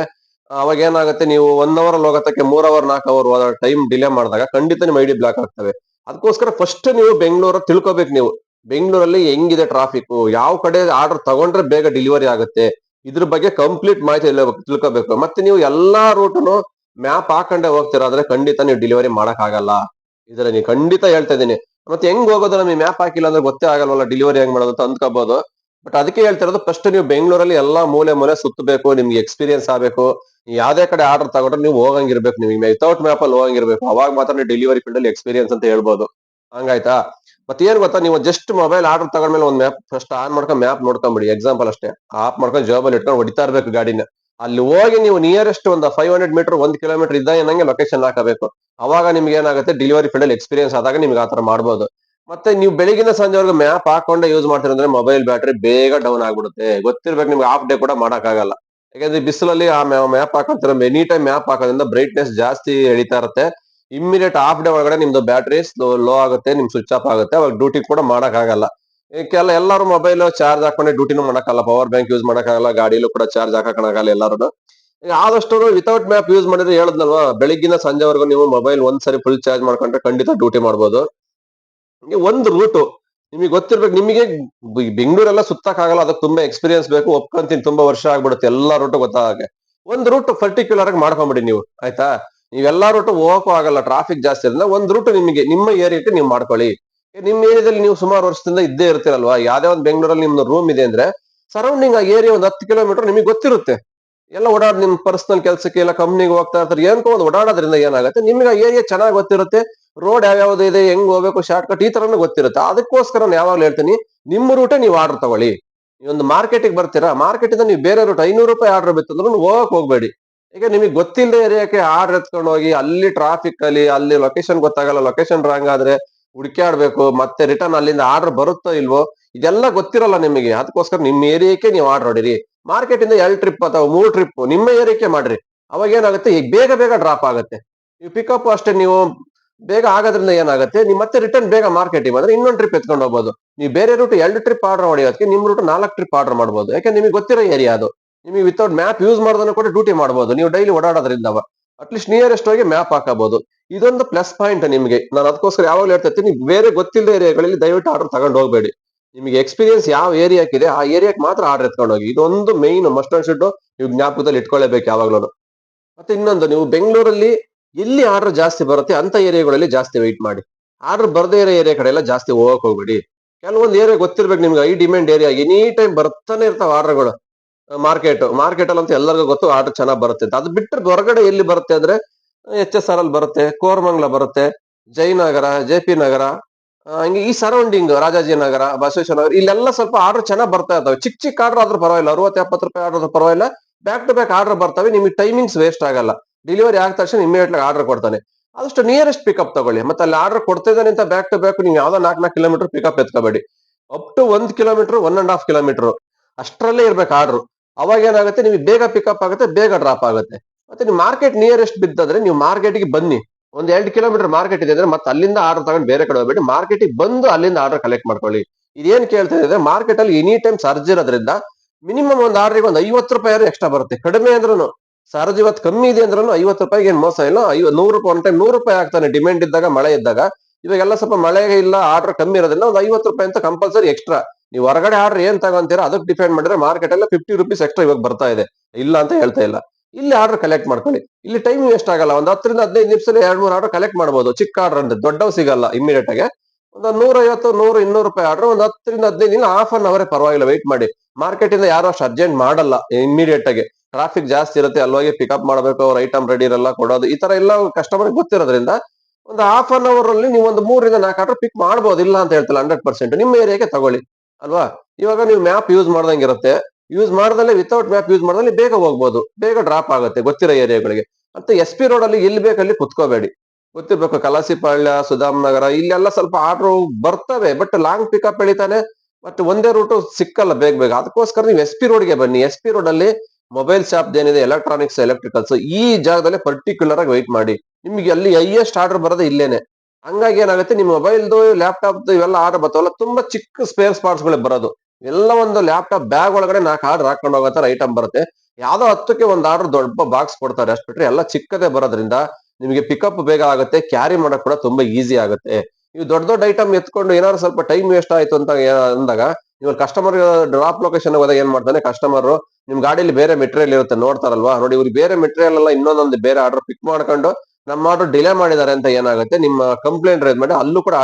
ಅವಾಗ ಏನಾಗುತ್ತೆ, ನೀವು ಒನ್ ಅವರ್ ಅಲ್ಲಿ ಹೋಗತ್ತಕ್ಕೆ ಮೂರ್ ಅವರ್ ನಾಲ್ಕು ಅವರ್ ಟೈಮ್ ಡಿಲೇ ಮಾಡಿದಾಗ ಖಂಡಿತ ನಿಮ್ಮ ಐಡಿ ಬ್ಲಾಕ್ ಆಗ್ತವೆ. ಅದಕ್ಕೋಸ್ಕರ ಫಸ್ಟ್ ನೀವು ಬೆಂಗಳೂರ ತಿಳ್ಕೊಬೇಕು ನೀವು. ಬೆಂಗಳೂರಲ್ಲಿ ಹೆಂಗಿದೆ ಟ್ರಾಫಿಕ್ ಯಾವ ಕಡೆ ಆರ್ಡರ್ ತಗೊಂಡ್ರೆ ಬೇಗ ಡೆಲಿವರಿ ಆಗುತ್ತೆ? ಇದ್ರ ಬಗ್ಗೆ ಕಂಪ್ಲೀಟ್ ಮಾಹಿತಿ ತಿಳ್ಕೊಬೇಕು. ಮತ್ತೆ ನೀವು ಎಲ್ಲಾ ರೂಟ್ನು ಮ್ಯಾಪ್ ಹಾಕೊಂಡೆ ಹೋಗ್ತೀರಾ, ಆದ್ರೆ ಖಂಡಿತ ನೀವು ಡೆಲಿವರಿ ಮಾಡಕ್ ಆಗಲ್ಲ. ಇದ್ರ ನೀವು ಖಂಡಿತ ಹೇಳ್ತಾ ಇದೀನಿ ಮತ್ತೆ ಹೆಂಗ್ ಹೋಗೋದು? ನಮಗೆ ಮ್ಯಾಪ್ ಹಾಕಿಲ್ಲ ಅಂದ್ರೆ ಗೊತ್ತೇ ಆಗಲ್ವಲ್ಲ ಡೆಲಿವರಿ ಹೆಂಗ್ ಮಾಡೋದು ಅಂತ ಅಂದ್ಕೋಬಹುದು ಬಟ್ ಅದಕ್ಕೆ ಹೇಳ್ತಿರೋದು ಫಸ್ಟ್ ನೀವು ಬೆಂಗಳೂರಲ್ಲಿ ಎಲ್ಲಾ ಮೂಲೆ ಮೂಲೆ ಸುತ್ತಬೇಕು, ನಿಮ್ಗೆ ಎಕ್ಸ್ಪೀರಿಯನ್ಸ್ ಆಗಬೇಕು. ಯಾವ್ದೇ ಕಡೆ ಆರ್ಡರ್ ತಗೊಂಡ್ರೆ ನೀವು ಹೋಗಂಗಿರ್ಬೇಕು ನಿಮಗೆ. ವಿತೌಟ್ ಮ್ಯಾಪ್ ಅಲ್ಲಿ ಹೋಗಂಗಿರ್ಬೇಕು. ಅವಾಗ ಮಾತ್ರ ನೀವು ಡೆಲಿವರಿ ಫೀಲ್ಡ್ ಅಲ್ಲಿ ಎಕ್ಸ್ಪೀರಿಯನ್ಸ್ ಅಂತ ಹೇಳ್ಬೋದು. ಹಂಗಾಯ್ತಾ? ಮತ್ತೆ ಏನ್ ಗೊತ್ತಾ, ನೀವು ಜಸ್ಟ್ ಮೊಬೈಲ್ ಆರ್ಡರ್ ತಗೊಂಡ್ಮೇಲೆ ಒಂದ್ ಮ್ಯಾಪ್ ಫಸ್ಟ್ ಆನ್ ಮಾಡ್ಕೊಂಡು ಮ್ಯಾಪ್ ನೋಡ್ಕೊಂಬಿಡಿ. ಎಕ್ಸಾಂಪಲ್ ಅಷ್ಟೇ. ಆಫ್ ಮಾಡ್ಕೊಂಡು ಜಾಬಲ್ಲಿ ಇಟ್ಕೊಂಡು ಹೊಡಿತಾ ಇರ್ಬೇಕು ಗಾಡಿನ. ಅಲ್ಲಿ ಹೋಗಿ ನೀವು ನಿಯರೆಸ್ಟ್ ಒಂದು ಫೈವ್ ಹಂಡ್ರೆಡ್ ಮೀಟರ್ ಒಂದ್ ಕಿಲೋಮೀಟರ್ ಇದ್ದ ಏನಂಗೆ ಲೊಕೇಶನ್ ಹಾಕಬೇಕು. ಅವಾಗ ನಿಮ್ಗೆ ಏನಾಗುತ್ತೆ? ಡೆಲಿವರಿ ಫೀಲ್ಡ್ ಅಲ್ಲಿ ಎಕ್ಸ್ಪೀರಿಯನ್ಸ್ ಆದಾಗ ನಿಮ್ಗೆ ಆತರ ಮಾಡ್ಬೋದು. ಮತ್ತೆ ನೀವು ಬೆಳಗಿನ ಸಂಜೆವರೆಗೂ ಮ್ಯಾಪ್ ಹಾಕೊಂಡೆ ಯೂಸ್ ಮಾಡ್ತೀರಂದ್ರೆ ಮೊಬೈಲ್ ಬ್ಯಾಟ್ರಿ ಬೇಗ ಡೌನ್ ಆಗ್ಬಿಡುತ್ತೆ. ಗೊತ್ತಿರ್ಬೇಕು ನಿಮ್ಗೆ ಹಾಫ್ ಡೇ ಕೂಡ ಆಗಲ್ಲ ಯಾಕಂದ್ರೆ ಬಿಸಿಲಲ್ಲಿ ಆ ಮ್ಯಾಪ್ ಹಾಕೊಂತಾರೆ ಎನಿ ಟೈಮ್ ಮ್ಯಾಪ್ ಹಾಕೋದ್ರಿಂದ ಬ್ರೈಟ್ನೆಸ್ ಜಾಸ್ತಿ ಎಳಿತಾ ಇರುತ್ತೆ. ಇಮ್ಮಿಡಿಯೇಟ್ ಹಾಫ್ ಡೇ ಒಳಗಡೆ ನಿಮ್ದು ಬ್ಯಾಟ್ರಿ ಸ್ಲೋ ಲೋ ಆಗುತ್ತೆ ನಿಮ್ ಸ್ವಿಚ್ ಆಫ್ ಆಗುತ್ತೆ. ಅವಾಗ ಡ್ಯೂಟಿ ಕೂಡ ಮಾಡೋಕ್ಕಾಗಲ್ಲ. ಕೆಲ ಎಲ್ಲರೂ ಮೊಬೈಲ್ ಚಾರ್ಜ್ ಹಾಕೊಂಡೆ ಡ್ಯೂಟಿನೂ ಮಾಡಕ್ಕಾಗಲ್ಲ. ಪವರ್ ಬ್ಯಾಂಕ್ ಯೂಸ್ ಮಾಡೋಕ್ಕಾಗಲ್ಲ, ಗಾಡಿಲೂ ಕೂಡ ಚಾರ್ಜ್ ಹಾಕೋಕ್ಕಾಗಲ್ಲ ಎಲ್ಲರೂ ಆದಷ್ಟು ವಿತೌಟ್ ಮ್ಯಾಪ್ ಯೂಸ್ ಮಾಡಿದ್ರೆ ಹೇಳದ್ನಲ್ವಾ? ಬೆಳಿಗ್ಗಿನ ಸಂಜೆವರೆಗೂ ನೀವು ಮೊಬೈಲ್ ಒಂದ್ಸರಿ ಫುಲ್ ಚಾರ್ಜ್ ಮಾಡ್ಕೊಂಡ್ರೆ ಖಂಡಿತ ಡ್ಯೂಟಿ ಮಾಡ್ಬೋದು. ಒಂದು ರೂಟು ನಿಮಗೆ ಗೊತ್ತಿರ್ಬೇಕು, ನಿಮಗೆ ಬೆಂಗಳೂರೆಲ್ಲ ಸುತ್ತಕ್ಕಾಗಲ್ಲ ಅದಕ್ಕೆ ತುಂಬಾ ಎಕ್ಸ್ಪೀರಿಯನ್ಸ್ ಬೇಕು, ಒಪ್ಕೊಂತೀನಿ, ತುಂಬಾ ವರ್ಷ ಆಗ್ಬಿಡುತ್ತೆ, ಎಲ್ಲಾ ರೂಟು ಗೊತ್ತಾಗಕ್ಕೆ ಒಂದು ರೂಟ್ ಪರ್ಟಿಕ್ಯುಲರ್ ಆಗಿ ಮಾಡ್ಕೊಂಬಿಡಿ ನೀವು, ಆಯ್ತಾ? ನೀವೆಲ್ಲಾ ರೂಟು ಹೋಗಕ್ಕೂ ಆಗಲ್ಲ ಟ್ರಾಫಿಕ್ ಜಾಸ್ತಿ ಇರೋದ್ರಿಂದ ಒಂದ್ ರೂಟ್ ನಿಮಗೆ, ನಿಮ್ಮ ಏರಿಯಾಕ್ಕೆ ನೀವು ಮಾಡ್ಕೊಳ್ಳಿ. ನಿಮ್ಮ ಏರಿಯಾದಲ್ಲಿ ನೀವು ಸುಮಾರು ವರ್ಷದಿಂದ ಇದ್ದೇ ಇರ್ತೀರಲ್ವಾ? ಯಾವ್ದೇ ಒಂದು ಬೆಂಗಳೂರಲ್ಲಿ ನಿಮ್ದು ರೂಮ್ ಇದೆ ಅಂದ್ರೆ ಸರೌಂಡಿಂಗ್ ಆ ಏರಿಯಾ ಒಂದು ಹತ್ತು ಕಿಲೋಮೀಟರ್ ನಿಮಗೆ ಗೊತ್ತಿರುತ್ತೆ. ಎಲ್ಲ ಓಡಾಡ್ ನಿಮ್ ಪರ್ಸನಲ್ ಕೆಲಸಕ್ಕೆ ಎಲ್ಲ ಕಂಪ್ನಿಗೆ ಹೋಗ್ತಾ ಇರ್ತಾರೆ. ಏನ್ಕೋ ಒಂದು ಓಡಾಡೋದ್ರಿಂದ ಏನಾಗುತ್ತೆ? ನಿಮ್ಗೆ ಏರಿಯಾ ಚೆನ್ನಾಗಿ ಗೊತ್ತಿರುತ್ತೆ. ರೋಡ್ ಯಾವ್ಯಾವ್ದು ಇದೆ, ಹೆಂಗ್ ಹೋಗ್ಬೇಕು ಶಾರ್ಟ್ ಕಟ್ ಈ ತರನೂ ಗೊತ್ತಿರುತ್ತೆ. ಅದಕ್ಕೋಸ್ಕರ ನಾನು ಯಾವಾಗ್ಲೂ ಹೇಳ್ತೀನಿ, ನಿಮ್ಮ ರೂಟೇ ನೀವು ಆರ್ಡರ್ ತಗೊಳ್ಳಿ. ನೀವೊಂದು ಮಾರ್ಕೆಟಿಗೆ ಬರ್ತೀರಾ? ಮಾರ್ಕೆಟ್ ಇಂದ ನೀವು ಬೇರೆ ರೂಟ್ ಐನೂರು ರೂಪಾಯಿ ಆರ್ಡರ್ ಬಿತ್ತಂದ್ರೂ ಹೋಗಕ್ ಹೋಗ್ಬೇಡಿ. ಈಗ ನಿಮಗೆ ಗೊತ್ತಿಲ್ಲದೆ ಏರಿಯಾಕ್ಕೆ ಆರ್ಡರ್ ಎತ್ಕೊಂಡು ಹೋಗಿ, ಅಲ್ಲಿ ಟ್ರಾಫಿಕ್ ಅಲ್ಲಿ ಅಲ್ಲಿ ಲೊಕೇಶನ್ ಗೊತ್ತಾಗಲ್ಲ ಲೊಕೇಶನ್ ರಾಂಗ್ ಆದ್ರೆ ಹುಡುಕಾಡ್ಬೇಕು ಮತ್ತೆ ರಿಟರ್ನ್ ಅಲ್ಲಿಂದ ಆರ್ಡರ್ ಬರುತ್ತೋ ಇಲ್ವೋ, ಇದೆಲ್ಲ ಗೊತ್ತಿರಲ್ಲ ನಿಮಗೆ. ಅದಕ್ಕೋಸ್ಕರ ನಿಮ್ಮ ಏರಿಯಾಕ್ಕೆ ನೀವು ಆರ್ಡರ್ ಹೊಡಿರಿ ಮಾರ್ಕೆಟ್ ಇಂದ ಎರಡು ಟ್ರಿಪ್ ಅಥವಾ ಮೂರು ಟ್ರಿಪ್ ನಿಮ್ಮ ಏರಿಕೆ ಮಾಡ್ರಿ. ಅವಾಗ ಏನಾಗುತ್ತೆ? ಈಗ ಬೇಗ ಬೇಗ ಡ್ರಾಪ್ ಆಗುತ್ತೆ. ನೀವು ಪಿಕಪ್ ಅಷ್ಟೇ ನೀವು ಬೇಗ ಆಗೋದ್ರಿಂದ ಏನಾಗುತ್ತೆ? ನೀವು ಮತ್ತೆ ರಿಟರ್ನ್ ಬೇಗ ಮಾರ್ಕೆಟಿಗೆ ಬಂದ್ರೆ ಇನ್ನೊಂದು ಟ್ರಿಪ್ ಎತ್ಕೊಂಡು ಹೋಗ್ಬೋದು. ನೀವು ಬೇರೆ ರೂಟ್ ಎರಡು ಟ್ರಿಪ್ ಆರ್ಡರ್ ಹೊಡೆಯೋದಕ್ಕೆ ನಿಮ್ ರೂಟ್ ನಾಲ್ಕು ಟ್ರಿಪ್ ಆರ್ಡರ್ ಮಾಡ್ಬೋದು. ಯಾಕೆ ನಿಮಗೆ ಗೊತ್ತಿರೋ ಏರಿಯಾ ಅದು. ನಿಮಗೆ ವಿತೌಟ್ ಮ್ಯಾಪ್ ಯೂಸ್ ಮಾಡೋದನ್ನು ಕೂಡ ಡ್ಯೂಟಿ ಮಾಡ್ಬೋದು. ನೀವು ಡೈಲಿ ಓಡಾಡೋದ್ರಿಂದ ಅಟ್ಲೀಸ್ಟ್ ನಿಯರೆಸ್ಟ್ ಹೋಗಿ ಮ್ಯಾಪ್ ಹಾಕಬಹುದು. ಇದೊಂದು ಪ್ಲಸ್ ಪಾಯಿಂಟ್ ನಿಮಗೆ. ನಾನು ಅದಕ್ಕೋಸ್ಕರ ಯಾವಾಗಲೂ ಹೇಳ್ತಾ ಇರ್ತೀನಿ, ಬೇರೆ ಗೊತ್ತಿಲ್ಲದ ಏರಿಯಾಗಳಲ್ಲಿ ದಯವಿಟ್ಟು ಆರ್ಡರ್ ತಗೊಂಡು ಹೋಗಬೇಡಿ. ನಿಮಗೆ ಎಕ್ಸ್ಪೀರಿಯನ್ಸ್ ಯಾವ ಏರಿಯಾಕ್ಕಿದೆ ಆ ಏರಿಯಾಕ್ ಮಾತ್ರ ಆರ್ಡರ್ ಎತ್ಕೊಂಡು ಹೋಗಿ ಇದೊಂದು ಮೈನ್ ಮಸ್ಟ್ ಅಂಡ್ ಶುಡ್ ನೀವು ಜ್ಞಾಪಕದಲ್ಲಿ ಇಟ್ಕೊಳ್ಳೇಬೇಕು ಯಾವಾಗ್ಲೂ ಮತ್ತೆ ಇನ್ನೊಂದು, ನೀವು ಬೆಂಗಳೂರಲ್ಲಿ ಎಲ್ಲಿ ಆರ್ಡರ್ ಜಾಸ್ತಿ ಬರುತ್ತೆ ಅಂತ ಏರಿಯಾಗಳಲ್ಲಿ ಜಾಸ್ತಿ ವೆಯ್ಟ್ ಮಾಡಿ. ಆರ್ಡರ್ ಬರದೇ ಇರೋ ಏರಿಯಾ ಕಡೆ ಎಲ್ಲ ಜಾಸ್ತಿ ಹೋಗಕ್ ಹೋಗ್ಬೇಡಿ. ಕೆಲವೊಂದು ಏರಿಯಾ ಗೊತ್ತಿರ್ಬೇಕು ನಿಮ್ಗೆ high demand area any time ಬರ್ತಾನೆ ಇರ್ತಾವ ಆರ್ಡರ್ಗಳು ಮಾರ್ಕೆಟ್ ಮಾರ್ಕೆಟ್ ಅಲ್ಲಿ ಅಂತ ಎಲ್ಲರಿಗೂ ಗೊತ್ತು ಆರ್ಡರ್ ಚೆನ್ನಾಗಿ ಬರುತ್ತೆ ಅಂತ. ಅದು ಬಿಟ್ಟರೆ ಹೊರಗಡೆ ಎಲ್ಲಿ ಬರುತ್ತೆ ಅಂದ್ರೆ ಎಚ್ ಎಸ್ ಆರ್ ಅಲ್ಲಿ ಬರುತ್ತೆ, ಕೋರಮಂಗ್ಲ ಬರುತ್ತೆ, ಜಯನಗರ, ಜೆ ಪಿ ನಗರ ಹಂಗೆ ಈ ಸರೌಂಡಿಂಗ್ ರಾಜಾಜಿನಗರ ಬಸವೇಶ್ವರ ಇಲ್ಲೆಲ್ಲ ಸ್ವಲ್ಪ ಆರ್ಡರ್ ಚೆನ್ನಾಗಿ ಬರ್ತಾ ಇರ್ತವೆ. ಚಿಕ್ಕ ಚಿಕ್ಕ ಆರ್ಡರ್ ಆದ್ರೂ ಪರವಾಗಿಲ್ಲ ಅರವತ್ತು ಎಪ್ಪತ್ತು ರೂಪಾಯಿ ಆರ್ಡರ್ ಪರವಾಗಿಲ್ಲ. ಬ್ಯಾಕ್ ಟು ಬ್ಯಾಕ್ ಆರ್ಡರ್ ಬರ್ತವೆ, ನಿಮಗೆ ಟೈಮಿಂಗ್ಸ್ ವೇಸ್ಟ್ ಆಗಲ್ಲ. ಡೆಲಿವರಿ ಆದ ತಕ್ಷಣ ಇಮಿಡಿಯೇಟ್ಲಿ ಆರ್ಡರ್ ಕೊಡ್ತಾನೆ. ಆದಷ್ಟು ನಿಯರೆಸ್ಟ್ ಪಿಕಪ್ ತಗೊಳ್ಳಿ. ಮತ್ತೆ ಅಲ್ಲಿ ಆರ್ಡರ್ ಕೊಡ್ತಿದ್ದಾನೆ ಅಂತ ಬ್ಯಾಕ್ ಟು ಬ್ಯಾಕ್ ನೀವು ಯಾವ್ದೋ ನಾಲ್ಕು ನಾಲ್ಕು ಕಿಲೋಮೀಟರ್ ಪಿಕಪ್ ಎತ್ಕೋಬೇಡಿ. ಅಪ್ ಟು ಒಂದ್ kilometre one and half kilometre ಅಷ್ಟರಲ್ಲೇ ಇರ್ಬೇಕು ಆರ್ಡರ್ ಅವಾಗ ಏನಾಗುತ್ತೆ, ನಿಮಗೆ ಬೇಗ ಪಿಕಪ್ ಆಗುತ್ತೆ, ಬೇಗ ಡ್ರಾಪ್ ಆಗುತ್ತೆ. ಮತ್ತೆ ನೀವು ಮಾರ್ಕೆಟ್ ನಿಯರೆಸ್ಟ್ ಬಿದ್ದಾದ್ರೆ ನೀವು ಮಾರ್ಕೆಟ್ಗೆ ಬನ್ನಿ. ಒಂದ್ ಎರಡು ಕಿಲೋಮೀಟರ್ ಮಾರ್ಕೆಟ್ ಇದೆ ಅಂದ್ರೆ ಮತ್ತೆ ಅಲ್ಲಿಂದ ಆರ್ಡರ್ ತಗೊಂಡು ಬೇರೆ ಕಡೆ ಹೋಗ್ಬಿಟ್ಟು ಮಾರ್ಕೆಟಿಗೆ ಬಂದು ಅಲ್ಲಿಂದ ಆರ್ಡರ್ ಕಲೆಕ್ಟ್ ಮಾಡ್ಕೊಳ್ಳಿ. ಇದೇನ್ ಕೇಳ್ತಾ ಇದೆ ಮಾರ್ಕೆಟ್ ಅಲ್ಲಿ ಎನಿ ಟೈಮ್ ಸರ್ಜ್ ಇರೋದ್ರಿಂದ ಮಿನಿಮಮ್ ಒಂದು ಆರ್ಡರ್ಗೆ ಒಂದು ಐವತ್ತು ರೂಪಾಯಿ ಎಕ್ಸ್ಟ್ರಾ ಬರುತ್ತೆ. ಕಡಿಮೆ ಅಂದ್ರೂ ಸರ್ಜ್ ಇವತ್ತು ಕಮ್ಮಿ ಇದೆ ಅಂದ್ರೂ ಐವತ್ತು ರೂಪಾಯಿಗೆ ಏನ್ ಮೋಸ ಇಲ್ಲ ಐವತ್ತು ನೂರು ರೂಪಾಯಿ ಒನ್ ಟೈಮ್ ನೂರು ರೂಪಾಯಿ ಆಗ್ತಾನೆ ಡಿಮ್ಯಾಂಡ್ ಇದ್ದಾಗ, ಮಳೆ ಇದ್ದಾಗ. ಇವಾಗೆಲ್ಲ ಸ್ವಲ್ಪ ಮಳೆ ಇಲ್ಲ ಆರ್ಡರ್ ಕಮ್ಮಿ ಇರೋದ್ರಿಂದ ಒಂದು ಐವತ್ತು ರೂಪಾಯಿ ಅಂತ ಕಂಪಲ್ಸರಿ ಎಕ್ಸ್ಟ್ರಾ ನೀವು ಹೊರಗಡೆ ಆರ್ಡರ್ ಏನ್ ತಗೊಂತೀರಾ ಅದಕ್ಕೆ ಡಿಪೆಂಡ್ ಮಾಡಿದ್ರೆ ಮಾರ್ಕೆಟ್ ಎಲ್ಲ ಫಿಫ್ಟಿ ರುಪೀಸ್ ಎಕ್ಸ್ಟ್ರಾ ಇವಾಗ ಬರ್ತಾ ಇದೆ. ಇಲ್ಲ ಅಂತ ಹೇಳ್ತಾ ಇಲ್ಲ. ಇಲ್ಲಿ ಆರ್ಡರ್ ಕಲೆಕ್ಟ್ ಮಾಡ್ಕೊಳ್ಳಿ. ಇಲ್ಲಿ ಟೈಮ್ ವೇಸ್ಟ್ ಆಗಲ್ಲ ಒಂದು ಹತ್ತರಿಂದ ಹದಿನೈದು ನಿಮಿಷದಲ್ಲಿ ಎರಡು ಮೂರು ಆರ್ಡರ್ ಕಲೆಕ್ಟ್ ಮಾಡಬಹುದು ಚಿಕ್ಕ ಆರ್ಡರ್ ಅಂದ್ರೆ ದೊಡ್ಡವು ಸಿಗಲ್ಲ ಇಮಿಡಿಯೇಟ್ ಆಗಿ. ಒಂದು ನೂರೈವತ್ತು ನೂರು ಇನ್ನೂರು ರೂಪಾಯಿ ಆರ್ಡರ್ ಒಂದು ಹತ್ತರಿಂದ ಹದಿನೈದು ದಿನ ಹಾಫ್ ಅನ್ ಅವರೇ ಪರವಾಗಿಲ್ಲ ವೆಯ್ಟ್ ಮಾಡಿ. ಮಾರ್ಕೆಟ್ ಇಂದ ಯಾರು ಅಷ್ಟು ಅರ್ಜೆಂಟ್ ಮಾಡಲ್ಲ ಇಮಿಡಿಯೇಟ್ ಆಗಿ. ಟ್ರಾಫಿಕ್ ಜಾಸ್ತಿ ಇರುತ್ತೆ ಅಲ್ಲಿ ಹೋಗಿ ಪಿಕಪ್ ಮಾಡಬೇಕು, ಅವ್ರ ಐಟಮ್ ರೆಡಿ ಇರಲ್ಲ, ಕೊಡೋದು. ಈ ತರ ಎಲ್ಲ ಕಸ್ಟಮರ್ ಗೊತ್ತಿರೋದ್ರಿಂದ ಒಂದು ಹಾಫ್ ಅನ್ ಅವರ್ ಅಲ್ಲಿ ನೀವು ಒಂದು ಮೂರರಿಂದ ನಾಲ್ಕು ಆರ್ಡರ್ ಪಿಕ್ ಮಾಡಬಹುದು ಇಲ್ಲ ಅಂತ ಹೇಳ್ತಿಲ್ಲ ಹಂಡ್ರೆಡ್ ಪರ್ಸೆಂಟ್ ನಿಮ್ಮ ಏರಿಯಾಗೆ ತಗೊಳ್ಳಿ. ಅಲ್ವಾ? ಇವಾಗ ನೀವು ಮ್ಯಾಪ್ ಯೂಸ್ ಮಾಡ್ದಂಗೆ ಇರುತ್ತೆ. ಯೂಸ್ ಮಾಡ್ದಲ್ಲೇ ವಿತೌಟ್ ಮ್ಯಾಪ್ ಯೂಸ್ ಮಾಡ್ದಲ್ಲಿ ಬೇಗ ಹೋಗ್ಬೋದು. ಬೇಗ ಡ್ರಾಪ್ ಆಗುತ್ತೆ ಗೊತ್ತಿರೋ ಏರಿಯಾಗಳಿಗೆ ಮತ್ತೆ ಎಸ್ ಪಿ ರೋಡ್ ಅಲ್ಲಿ ಎಲ್ಲಿ ಬೇಕಲ್ಲಿ ಕುತ್ಕೋಬೇಡಿ. ಗೊತ್ತಿರ್ಬೇಕು ಕಲಾಸಿಪಾಳ್ಯ ಸುಧಾಮ್ ನಗರ, ಇಲ್ಲೆಲ್ಲ ಸ್ವಲ್ಪ ಆರ್ಡರ್ ಬರ್ತವೆ ಬಟ್ ಲಾಂಗ್ ಪಿಕಪ್ ಎಳಿತಾನೆ ಮತ್ತೆ ಒಂದೇ ರೂಟು ಸಿಕ್ಕಲ್ಲ ಬೇಗ ಬೇಗ. ಅದಕ್ಕೋಸ್ಕರ ನೀವು ಎಸ್ ಪಿ ರೋಡ್ಗೆ ಬನ್ನಿ. ಎಸ್ ಪಿ ರೋಡ್ ಅಲ್ಲಿ ಮೊಬೈಲ್ ಶಾಪ್ ಏನಿದೆ ಎಲೆಕ್ಟ್ರಾನಿಕ್ಸ್ ಎಲೆಕ್ಟ್ರಿಕಲ್ಸ್ ಈ ಜಾಗದಲ್ಲಿ ಪರ್ಟಿಕ್ಯುಲರ್ ಆಗಿ ವೆಯ್ಟ್ ಮಾಡಿ. ನಿಮ್ಗೆ ಅಲ್ಲಿ ಹೈಯೆಸ್ಟ್ ಆರ್ಡರ್ ಬರೋದೇ ಇಲ್ಲೇನೆ. ಹಂಗಾಗಿ ಏನಾಗುತ್ತೆ, ನಿಮ್ಮ ಮೊಬೈಲ್ದು ಲ್ಯಾಪ್ಟಾಪ್ ಇವೆಲ್ಲ ಆರ್ಡರ್ ಬರ್ತಾವಲ್ಲ, ತುಂಬಾ ಚಿಕ್ಕ ಸ್ಪೇರ್ ಪಾರ್ಟ್ಸ್ ಗಳೇ ಬರೋದು. ಎಲ್ಲ ಒಂದು ಲ್ಯಾಪ್ಟಾಪ್ ಬ್ಯಾಗ್ ಒಳಗಡೆ ನಾಲ್ಕು ಆರ್ಡರ್ ಹಾಕೊಂಡು ಹೋಗೋ ಐಟಮ್ ಬರುತ್ತೆ. ಯಾವ್ದೋ ಹತ್ತಕ್ಕೆ ಒಂದು ಆರ್ಡರ್ ದೊಡ್ಡ ಬಾಕ್ಸ್ ಕೊಡ್ತಾರೆ ಅಷ್ಟು ಬಿಟ್ರೆ ಎಲ್ಲ ಚಿಕ್ಕದೇ ಬರೋದ್ರಿಂದ ನಿಮಗೆ ಪಿಕಪ್ ಬೇಗ ಆಗುತ್ತೆ ಕ್ಯಾರಿ ಮಾಡಕ್ ಕೂಡ ತುಂಬಾ ಈಸಿ ಆಗುತ್ತೆ. ನೀವು ದೊಡ್ಡ ದೊಡ್ಡ ಐಟಮ್ ಎತ್ಕೊಂಡು ಏನಾದ್ರು ಸ್ವಲ್ಪ ಟೈಮ್ ವೇಸ್ಟ್ ಆಯ್ತು ಅಂತ ಅಂದಾಗ ನೀವು ಕಸ್ಟಮರ್ ಡ್ರಾಪ್ ಲೊಕೇಶನ್ ಹೋದಾಗ ಏನ್ ಮಾಡ್ತಾನೆ ಕಸ್ಟಮರ್ ನಿಮ್ ಗಾಡಿಯಲ್ಲಿ ಬೇರೆ ಮೆಟೀರಿಯಲ್ ಇರುತ್ತೆ ನೋಡ್ತಾರಲ್ವಾ? ನೋಡಿ ಇವ್ರಿಗೆ ಬೇರೆ ಮೆಟೀರಿಯಲ್ ಎಲ್ಲ ಇನ್ನೊಂದೊಂದು ಬೇರೆ ಆರ್ಡರ್ ಪಿಕ್ ಮಾಡ್ಕೊಂಡು ನಮ್ಮ ಆರ್ಡರ್ ಡಿಲೇ ಮಾಡಿದ್ದಾರೆ ಅಂತ ಏನಾಗುತ್ತೆ, ನಿಮ್ಮ ಕಂಪ್ಲೇಂಟ್ ರೈಸ್ ಮಾಡಿ ಅಲ್ಲೂ ಕೂಡ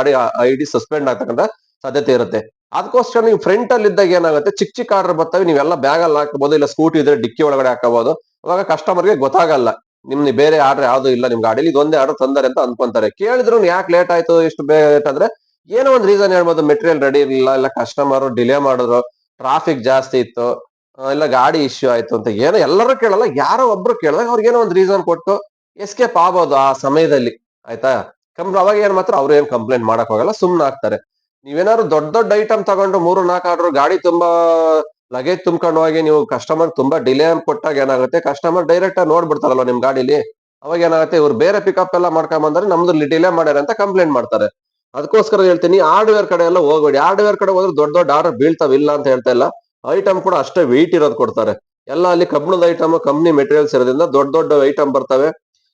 ಐ ಡಿ ಸಸ್ಪೆಂಡ್ ಆಗ್ತಕ್ಕಂಥ ಸಾಧ್ಯತೆ ಇರುತ್ತೆ. ಅದಕ್ಕೋಸ್ಕರ ನೀವು ಫ್ರಂಟ್ ಅಲ್ಲಿ ಇದ್ದಾಗ ಏನಾಗುತ್ತೆ? ಚಿಕ್ಕ ಚಿಕ್ಕ ಆರ್ಡರ್ ಬರ್ತವೆ. ನೀವೆಲ್ಲ ಬ್ಯಾಗ್ ಅಲ್ಲಿ ಹಾಕಬಹುದು ಇಲ್ಲ ಸ್ಕೂಟಿ ಇದ್ರೆ ಡಿಕ್ಕಿ ಒಳಗಡೆ ಹಾಕಬಹುದು ಅವಾಗ ಕಸ್ಟಮರ್ಗೆ ಗೊತ್ತಾಗಲ್ಲ. ನಿಮ್ಗೆ ಬೇರೆ ಆರ್ಡರ್ ಯಾವ್ದು ಇಲ್ಲ ನಿಮ್ ಗಾಡಿಲಿ ಇದೊಂದೇ ಆರ್ಡರ್ ತಂದಾರೆ ಅಂತ ಅನ್ಕೊಂತಾರೆ. ಕೇಳಿದ್ರು ಯಾಕೆ ಲೇಟ್ ಆಯ್ತು, ಇಷ್ಟು ಬೇಗ ಲೇಟ್ ಅಂದ್ರೆ ಏನೋ ಒಂದು ರೀಸನ್ ಹೇಳ್ಬೋದು. ಮೆಟೀರಿಯಲ್ ರೆಡಿ ಇರಲಿಲ್ಲ, ಇಲ್ಲ ಕಸ್ಟಮರ್ ಡಿಲೇ ಮಾಡಿದ್ರು ಟ್ರಾಫಿಕ್ ಜಾಸ್ತಿ ಇತ್ತು ಇಲ್ಲ ಗಾಡಿ ಇಶ್ಯೂ ಆಯ್ತು ಅಂತ ಏನೋ ಎಲ್ಲರೂ ಕೇಳಲ್ಲ. ಯಾರೋ ಒಬ್ರು ಕೇಳಿದಾಗ ಅವ್ರಿಗೆ ಏನೋ ಒಂದು ರೀಸನ್ ಕೊಟ್ಟು ಎಸ್ಕೇಪ್ ಆಗ್ಬೋದು ಆ ಸಮಯದಲ್ಲಿ. ಆಯ್ತಾ? ಕಂಪ್ ಅವಾಗ ಏನ್ ಮಾತ್ರ ಅವ್ರು ಏನ್ ಕಂಪ್ಲೇಂಟ್ ಮಾಡಕ್ ಹೋಗಲ್ಲ, ಸುಮ್ನೆ ಆಗ್ತಾರೆ ನೀವೇನಾದ್ರು ದೊಡ್ಡ ದೊಡ್ಡ ಐಟಮ್ ತಗೊಂಡು ಮೂರು ನಾಲ್ಕು ಆರ್ಡರ್ ಗಾಡಿ ತುಂಬಾ ಲಗೇಜ್ ತುಂಬ್ಕೊಂಡು ಹೋಗಿ ನೀವು ಕಸ್ಟಮರ್ ತುಂಬಾ ಡಿಲೇ ಕೊಟ್ಟಾಗ ಏನಾಗುತ್ತೆ? ಕಸ್ಟಮರ್ ಡೈರೆಕ್ಟ್ ಆಗಿ ನೋಡ್ಬಿಡ್ತಾರಲ್ವ ನಿಮ್ ಗಾಡಿಲಿ? ಅವಾಗ ಏನಾಗುತ್ತೆ? ಇವ್ರು ಬೇರೆ ಪಿಕಪ್ ಎಲ್ಲ ಮಾಡ್ಕೊಂಡ್ ಬಂದ್ರೆ ನಮ್ದು ಡಿಲೇ ಮಾಡ್ಯಾರ ಅಂತ ಕಂಪ್ಲೇಂಟ್ ಮಾಡ್ತಾರೆ. ಅದಕ್ಕೋಸ್ಕರ ಹೇಳ್ತೀನಿ ಹಾರ್ಡ್ವೇರ್ ಕಡೆ ಎಲ್ಲ ಹೋಗ್ಬೇಡಿ. ಹಾರ್ಡ್ವೇರ್ ಕಡೆ ಹೋದ್ರೆ ದೊಡ್ಡ ದೊಡ್ಡ ಆರ್ಡರ್ ಬೀಳ್ತಾವ ಇಲ್ಲ ಅಂತ ಹೇಳ್ತಾ ಇಲ್ಲ. ಐಟಮ್ ಕೂಡ ಅಷ್ಟೇ ವೆಯ್ಟ್ ಇರೋದು ಕೊಡ್ತಾರೆ. ಎಲ್ಲ ಅಲ್ಲಿ ಕಬ್ಬಿಣದ ಐಟಮ್ ಕಂಪ್ನಿ ಮೆಟೀರಿಯಲ್ಸ್ ಇರೋದ್ರಿಂದ ದೊಡ್ಡ ದೊಡ್ಡ ಐಟಮ್ ಬರ್ತವೆ.